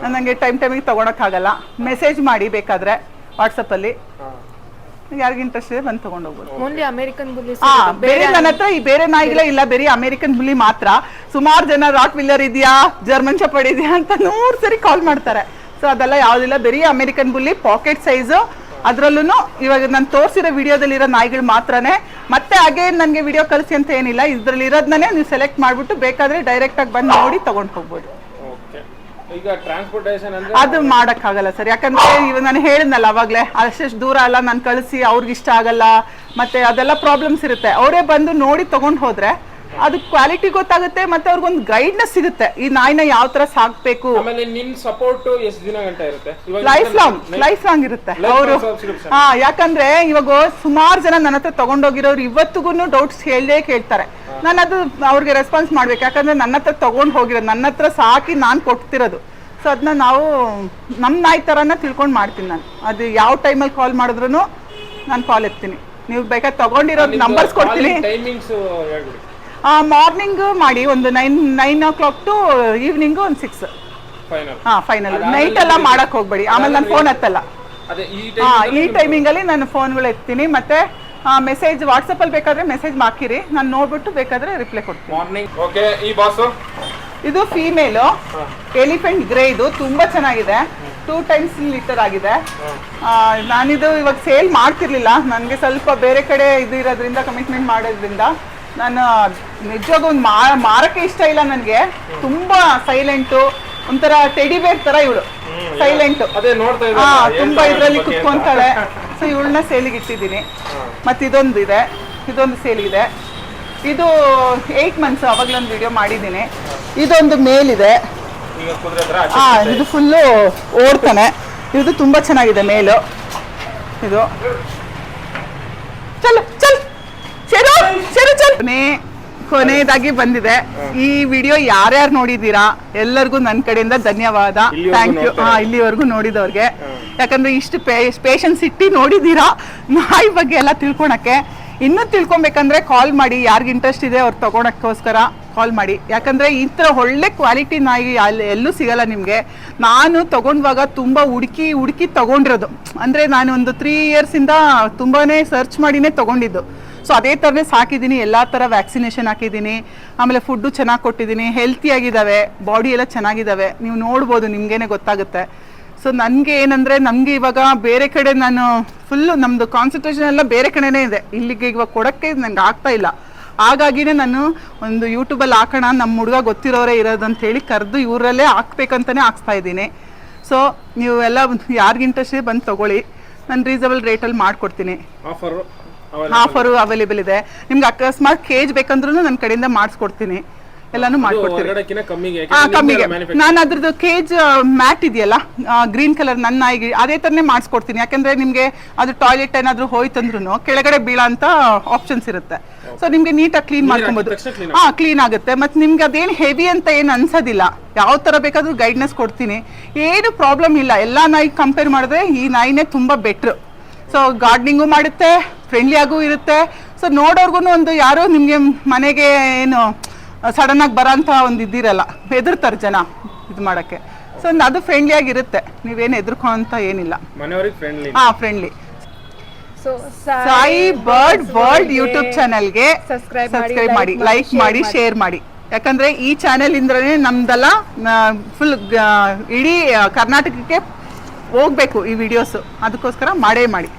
ನನಗೆ ಟೈಮ್ ಟೈಮಿಗೆ ತಗೊಳಕ್ಕಾಗಲ್ಲ. ಮೆಸೇಜ್ ಮಾಡಿ ಬೇಕಾದ್ರೆ ವಾಟ್ಸಪ್ಪಲ್ಲಿ ಅಲ್ಲಿ. ಯಾರಿಗೆ ಇಂಟ್ರೆಸ್ಟ್ ಇದೆ ಬಂದು ತಗೊಂಡು ಹೋಗ್ಬೋದು. ಅಮೆರಿಕನ್ ಬುಲ್ಲಿ ಹಾ ಬೇರೆ ನನ್ನ ಹತ್ರ ಈ ಬೇರೆ ನಾಯಿಗಳೇ ಇಲ್ಲ ಬೇರೆ ಅಮೆರಿಕನ್ ಬುಲಿ ಮಾತ್ರ. ಸುಮಾರು ಜನ ರಾಕ್ ವಿಲ್ಲರ್ ಇದೆಯಾ ಜರ್ಮನ್ ಚಪ್ಪಡಿ ಇದೆಯಾ ಅಂತ ನೂರು ಸರಿ ಕಾಲ್ ಮಾಡ್ತಾರೆ. ಸೊ ಅದೆಲ್ಲ ಯಾವ್ದಿಲ್ಲ ಬರೀ ಅಮೆರಿಕನ್ ಬುಲ್ಲಿ ಪಾಕೆಟ್ ಸೈಜು ಅದ್ರಲ್ಲೂ ಇವಾಗ ನಾನು ತೋರಿಸಿರೋ ವಿಡಿಯೋದಲ್ಲಿರೋ ನಾಯಿಗಳು ಮಾತ್ರನೇ ಮತ್ತೆ ಹಾಗೆ ನನಗೆ ವಿಡಿಯೋ ಕಳಿಸಿ ಅಂತ ಏನಿಲ್ಲ ಇದರಲ್ಲಿ ಇರೋದನ್ನೇ ನೀವು ಸೆಲೆಕ್ಟ್ ಮಾಡ್ಬಿಟ್ಟು ಬೇಕಾದ್ರೆ ಡೈರೆಕ್ಟ್ ಆಗಿ ಬಂದು ನೋಡಿ ತಗೊಂಡು ಹೋಗ್ಬೋದು. ಓಕೆ. ಈಗ ಟ್ರಾನ್ಸ್ಪೋರ್ಟೇಷನ್ ಅದು ಮಾಡೋಕ್ಕಾಗಲ್ಲ ಸರ್ ಯಾಕಂದ್ರೆ ಇವಾಗ ನಾನು ಹೇಳಿದ್ನಲ್ಲ ಅವಾಗಲೇ ಅಷ್ಟೆಷ್ಟು ದೂರ ಅಲ್ಲ ನಾನು ಕಳಿಸಿ ಅವ್ರಿಗೆ ಇಷ್ಟ ಆಗಲ್ಲ ಮತ್ತೆ ಅದೆಲ್ಲ ಪ್ರಾಬ್ಲಮ್ಸ್ ಇರುತ್ತೆ. ಅವರೇ ಬಂದು ನೋಡಿ ತಗೊಂಡು ಹೋದ್ರೆ ಅದು ಕ್ವಾಲಿಟಿ ಗೊತ್ತಾಗುತ್ತೆ ಮತ್ತೆ ಅವ್ರಿಗೊಂದು ಗೈಡ್ನೆಸ್ ಸಿಗುತ್ತೆ. ಈ ನಾಯಿನ ಯಾವ ತರ ಸಾಕ್ಬೇಕು? ಆಮೇಲೆ ನಿನ್ ಸಪೋರ್ಟ್ ಎಷ್ಟು ದಿನ ಗಂಟೆ ಇರುತ್ತೆ? ಇವಾಗ ಲೈಫ್ ಲಾಂಗ್ ಲೈಫ್ ಲಾಂಗ್ ಇರುತ್ತೆ. ಅವರು ಹಾ ಯಾಕಂದ್ರೆ ಇವಾಗ ಸುಮಾರು ಜನ ನನ್ನ ಹತ್ರ ತಗೊಂಡೋಗಿರೋರು ಇವತ್ತಿಗೂ ಡೌಟ್ಸ್ ಹೇಳ್ದೇ ಕೇಳ್ತಾರೆ. ನಾನು ಅದು ಅವ್ರಿಗೆ ರೆಸ್ಪಾನ್ಸ್ ಮಾಡ್ಬೇಕು. ಯಾಕಂದ್ರೆ ನನ್ನ ಹತ್ರ ತಗೊಂಡು ಹೋಗಿರೋದು ನನ್ನ ಹತ್ರ ಸಾಕಿ ನಾನು ಕೊಡ್ತಿರೋದು ಸೊ ಅದನ್ನ ನಾವು ನಮ್ಮ ನಾಯಿ ಥರನ ತಿಳ್ಕೊಂಡು ಮಾಡ್ತೀನಿ ನಾನು. ಅದು ಯಾವ ಟೈಮಲ್ಲಿ ಕಾಲ್ ಮಾಡಿದ್ರು ನಾನು ಕಾಲ್ ಎತ್ತೀನಿ. ನೀವು ಬೇಕಾದ್ರೆ ತಗೊಂಡಿರೋ ನಂಬರ್ಸ್ ಕೊಡ್ತೀನಿ. ಮಾರ್ನಿಂಗ್ ಮಾಡಿ ಒಂದು nine nine o'clock to evening ಒಂದು ಸಿಕ್ಸ್ ಫೈನಲ್ ಹಾ ಫೈನಲ್ ನೈಟ್ ಎಲ್ಲ ಮಾಡಕ್ ಹೋಗ್ಬೇಡಿ. ಆಮೇಲೆ ನನ್ನ ಫೋನ್ ಹತ್ತಲ್ಲ. ಹಾ ಈ ಟೈಮಿಂಗ್ ಅಲ್ಲಿ ನಾನು ಫೋನ್ಗಳು ಎತ್ತೀನಿ. ಮತ್ತೆ ಮೆಸೇಜ್ ವಾಟ್ಸಪ್ ಅಲ್ಲಿ ಬೇಕಾದ್ರೆ ಮೆಸೇಜ್ ಹಾಕಿರಿ. ನಾನು ನೋಡ್ಬಿಟ್ಟು ಬೇಕಾದ್ರೆ ರಿಪ್ಲೈ ಕೊಡ್ತೀನಿ. ಮಾರ್ನಿಂಗ್ ಓಕೆ ಈ ಬಾಸು ಇದು ಫೀಮೇಲು ಎಲಿಫೆಂಟ್ ಗ್ರೇ ಇದು. ತುಂಬಾ ಚೆನ್ನಾಗಿದೆ. ಟೂ ಟೈಮ್ಸ್ ಲೀಟರ್ ಆಗಿದೆ. ನಾನಿದು ಇವಾಗ ಸೇಲ್ ಮಾಡ್ತಿರ್ಲಿಲ್ಲ. ನನಗೆ ಸ್ವಲ್ಪ ಬೇರೆ ಕಡೆ ಇದು ಇರೋದ್ರಿಂದ ಕಮಿಟ್ಮೆಂಟ್ ಮಾಡೋದ್ರಿಂದ. ನಾನು ನಿಜವಾಗೂ ಒಂದು ಮಾರಕ್ಕೆ ಇಷ್ಟ ಇಲ್ಲ ನನಗೆ. ತುಂಬಾ ಸೈಲೆಂಟು ಒಂಥರ ಟೆಡಿ ಬೇರ್ ತರ ಇವಳು. ಸೈಲೆಂಟ್ ಅದೇ ನೋಡ್ತಾ ಹಾ ತುಂಬಾ ಇದರಲ್ಲಿ ಕುತ್ಕೊಂತಾಳೆ. [LAUGHS] ಸೊ ಇವಳನ್ನ ಸೇಲಿಗೆ ಇಟ್ಟಿದ್ದೀನಿ. ಮತ್ತೆ ಇದೊಂದು ಇದೆ. ಇದೊಂದು ಸೇಲಿದೆ. ಇದು ಏಯ್ಟ್ ಮಂತ್ಸ್ ಅವಾಗಲೊಂದು ವಿಡಿಯೋ ಮಾಡಿದ್ದೀನಿ. ಇದೊಂದು ಮೇಲಿದೆ. ಇದೆ ಹಾ ಇದು ಫುಲ್ಲು ಓಡ್ತಾನೆ. ಇದು ತುಂಬಾ ಚೆನ್ನಾಗಿದೆ ಮೇಲು. ಇದು. ಚಲ್ ಚಲ್ ಶೇರು ಶೇರು ಚಲ್ ಕೊನೆ ಕೊನೆಯದಾಗಿ ಬಂದಿದೆ. ಈ ವಿಡಿಯೋ ಯಾರ್ಯಾರು ನೋಡಿದ್ದೀರಾ? ಎಲ್ಲರಿಗೂ ನನ್ನ ಕಡೆಯಿಂದ ಧನ್ಯವಾದ. ಥ್ಯಾಂಕ್ ಯು ಹಾ ಇಲ್ಲಿವರೆಗೂ ನೋಡಿದವ್ರಿಗೆ. ಯಾಕಂದ್ರೆ ಇಷ್ಟು ಪೇಷನ್ಸ್ ಇಟ್ಟು ನೋಡಿದ್ದೀರಾ? ನಾಯಿ ಬಗ್ಗೆ ಎಲ್ಲ ತಿಳ್ಕೊಳಕ್ಕೆ. ಇನ್ನೂ ತಿಳ್ಕೊಬೇಕಂದ್ರೆ ಕಾಲ್ ಮಾಡಿ. ಯಾರಿಗೆ ಇಂಟ್ರೆಸ್ಟ್ ಇದೆ ಅವ್ರು ತಗೊಳಕ್ಕೋಸ್ಕರ ಕಾಲ್ ಮಾಡಿ. ಯಾಕಂದ್ರೆ ಈ ಥರ ಒಳ್ಳೆ ಕ್ವಾಲಿಟಿ ನಾಯಿ ಅಲ್ಲಿ ಎಲ್ಲೂ ಸಿಗಲ್ಲ ನಿಮಗೆ. ನಾನು ತಗೊಂಡವಾಗ ತುಂಬ ಹುಡುಕಿ ಹುಡುಕಿ ತಗೊಂಡಿರೋದು. ಅಂದರೆ ನಾನು ಒಂದು ತ್ರೀ ಇಯರ್ಸಿಂದ ತುಂಬಾ ಸರ್ಚ್ ಮಾಡಿನೇ ತಗೊಂಡಿದ್ದು. ಸೊ ಅದೇ ಥರನೇ ಸಾಕಿದ್ದೀನಿ, ಎಲ್ಲ ಥರ ವ್ಯಾಕ್ಸಿನೇಷನ್ ಹಾಕಿದ್ದೀನಿ, ಆಮೇಲೆ ಫುಡ್ಡು ಚೆನ್ನಾಗಿ ಕೊಟ್ಟಿದ್ದೀನಿ ಹೆಲ್ತಿಯಾಗಿದ್ದಾವೆ ಬಾಡಿ ಎಲ್ಲ ಚೆನ್ನಾಗಿದ್ದಾವೆ ನೀವು ನೋಡ್ಬೋದು, ನಿಮಗೇನೆ ಗೊತ್ತಾಗುತ್ತೆ. ಸೊ ನನಗೆ ಏನಂದರೆ, ನಮಗೆ ಇವಾಗ ಬೇರೆ ಕಡೆ ನಾನು ಫುಲ್ಲು ನಮ್ಮದು ಕಾನ್ಸಂಟ್ರೇಷನ್ ಎಲ್ಲ ಬೇರೆ ಕಡೆನೇ ಇದೆ. ಇಲ್ಲಿಗೆ ಇವಾಗ ಕೊಡೋಕ್ಕೆ ನಂಗೆ ಆಗ್ತಾ ಇಲ್ಲ. ಹಾಗಾಗಿನೇ ನಾನು ಒಂದು ಯೂಟ್ಯೂಬಲ್ಲಿ ಹಾಕೋಣ ನಮ್ಮ ಹುಡುಗ ಗೊತ್ತಿರೋರೇ ಇರೋದು ಹೇಳಿ ಕರೆದು ಇವರಲ್ಲೇ ಹಾಕ್ಬೇಕಂತಲೇ ಹಾಕ್ಸ್ತಾ ಇದ್ದೀನಿ. ಸೊ ನೀವು ಎಲ್ಲ ಯಾರಿಗೆ ಇಂಟ್ರೆಸ್ಟ್ ಇದೆ ಬಂದು ತೊಗೊಳ್ಳಿ, ನಾನು ರೀಸನಬಲ್ ರೇಟಲ್ಲಿ ಮಾಡಿಕೊಡ್ತೀನಿ. ಆಫರ್ ಆಫರು ಅವೈಲೇಬಲ್ ಇದೆ. ನಿಮ್ಗೆ ಅಕಸ್ಮಾತ್ ಕೇಜ್ ಬೇಕಂದ್ರೂ ನನ್ನ ಕಡೆಯಿಂದ ಮಾಡಿಸ್ಕೊಡ್ತೀನಿ. ಎಲ್ಲಾನು ಮಾಡ್ಕೊಡ್ತೀನಿ. ಹೊರಗಡೆಕಿನ ಕಮ್ಮಿಗೆ ನಾನು ಅದ್ರದ್ದು ಕೇಜ್ ಮ್ಯಾಟ್ ಇದೆಯಲ್ಲ ಗ್ರೀನ್ ಕಲರ್ ನನ್ನ ನಾಯಿಗೆ ಅದೇ ತರನೇ ಮಾಡಿಸ್ಕೊಡ್ತೀನಿ. ಯಾಕಂದ್ರೆ ನಿಮಗೆ ಅದು ಟಾಯ್ಲೆಟ್ ಏನಾದ್ರೂ ಹೋಯ್ತಂದ್ರೂ ಕೆಳಗಡೆ ಬೀಳಂತ ಆಪ್ಷನ್ಸ್ ಇರುತ್ತೆ. ಸೊ ನಿಮ್ಗೆ ನೀಟಾಗಿ ಕ್ಲೀನ್ ಮಾಡ್ಕೊಬಹುದು ಹಾ ಕ್ಲೀನ್ ಆಗುತ್ತೆ. ಮತ್ತೆ ನಿಮ್ಗೆ ಅದೇನು ಹೆವಿ ಅಂತ ಏನು ಅನ್ಸೋದಿಲ್ಲ. ಯಾವ ತರ ಬೇಕಾದ್ರೂ ಗೈಡ್ನೆಸ್ ಕೊಡ್ತೀನಿ. ಏನು ಪ್ರಾಬ್ಲಮ್ ಇಲ್ಲ. ಎಲ್ಲ ನಾಯಿ ಕಂಪೇರ್ ಮಾಡಿದ್ರೆ ಈ ನಾಯಿನೇ ತುಂಬಾ ಬೆಟ್ರು ಸೊ ಗಾರ್ಡ್ನಿಂಗು ಮಾಡುತ್ತೆ ಫ್ರೆಂಡ್ಲಿ ಆಗೂ ಇರುತ್ತೆ. ಸೊ ನೋಡೋರ್ಗು ಒಂದು ಯಾರೋ ನಿಮಗೆ ಮನೆಗೆ ಏನು ಸಡನ್ ಆಗಿ ಬರೋಂಥ ಒಂದು ಇದ್ದಿರಲ್ಲ ಹೆದರ್ತಾರೆ ಜನ ಇದು ಮಾಡೋಕ್ಕೆ. ಸೊ ಅದು ಫ್ರೆಂಡ್ಲಿ ಆಗಿರುತ್ತೆ ನೀವೇನು ಅಂತ ಏನಿಲ್ಲ. ಹಾಂ ಫ್ರೆಂಡ್ಲಿ ಹಾ friendly so Sai bird world YouTube ಚಾನಲ್ಗೆ ಸಬ್ಸ್ಕ್ರೈಬ್ ಮಾಡಿ ಲೈಕ್ ಮಾಡಿ ಮಾಡಿ. ಶೇರ್ ಮಾಡಿ ಯಾಕಂದ್ರೆ ಈ ಚಾನೆಲ್ ಇಂದ್ರನೇ ನಮ್ದೆಲ್ಲ ಫುಲ್ ಇಡೀ ಕರ್ನಾಟಕಕ್ಕೆ ಹೋಗ್ಬೇಕು ಈ ವಿಡಿಯೋಸ್ ಅದಕ್ಕೋಸ್ಕರ ಮಾಡೇ ಮಾಡಿ.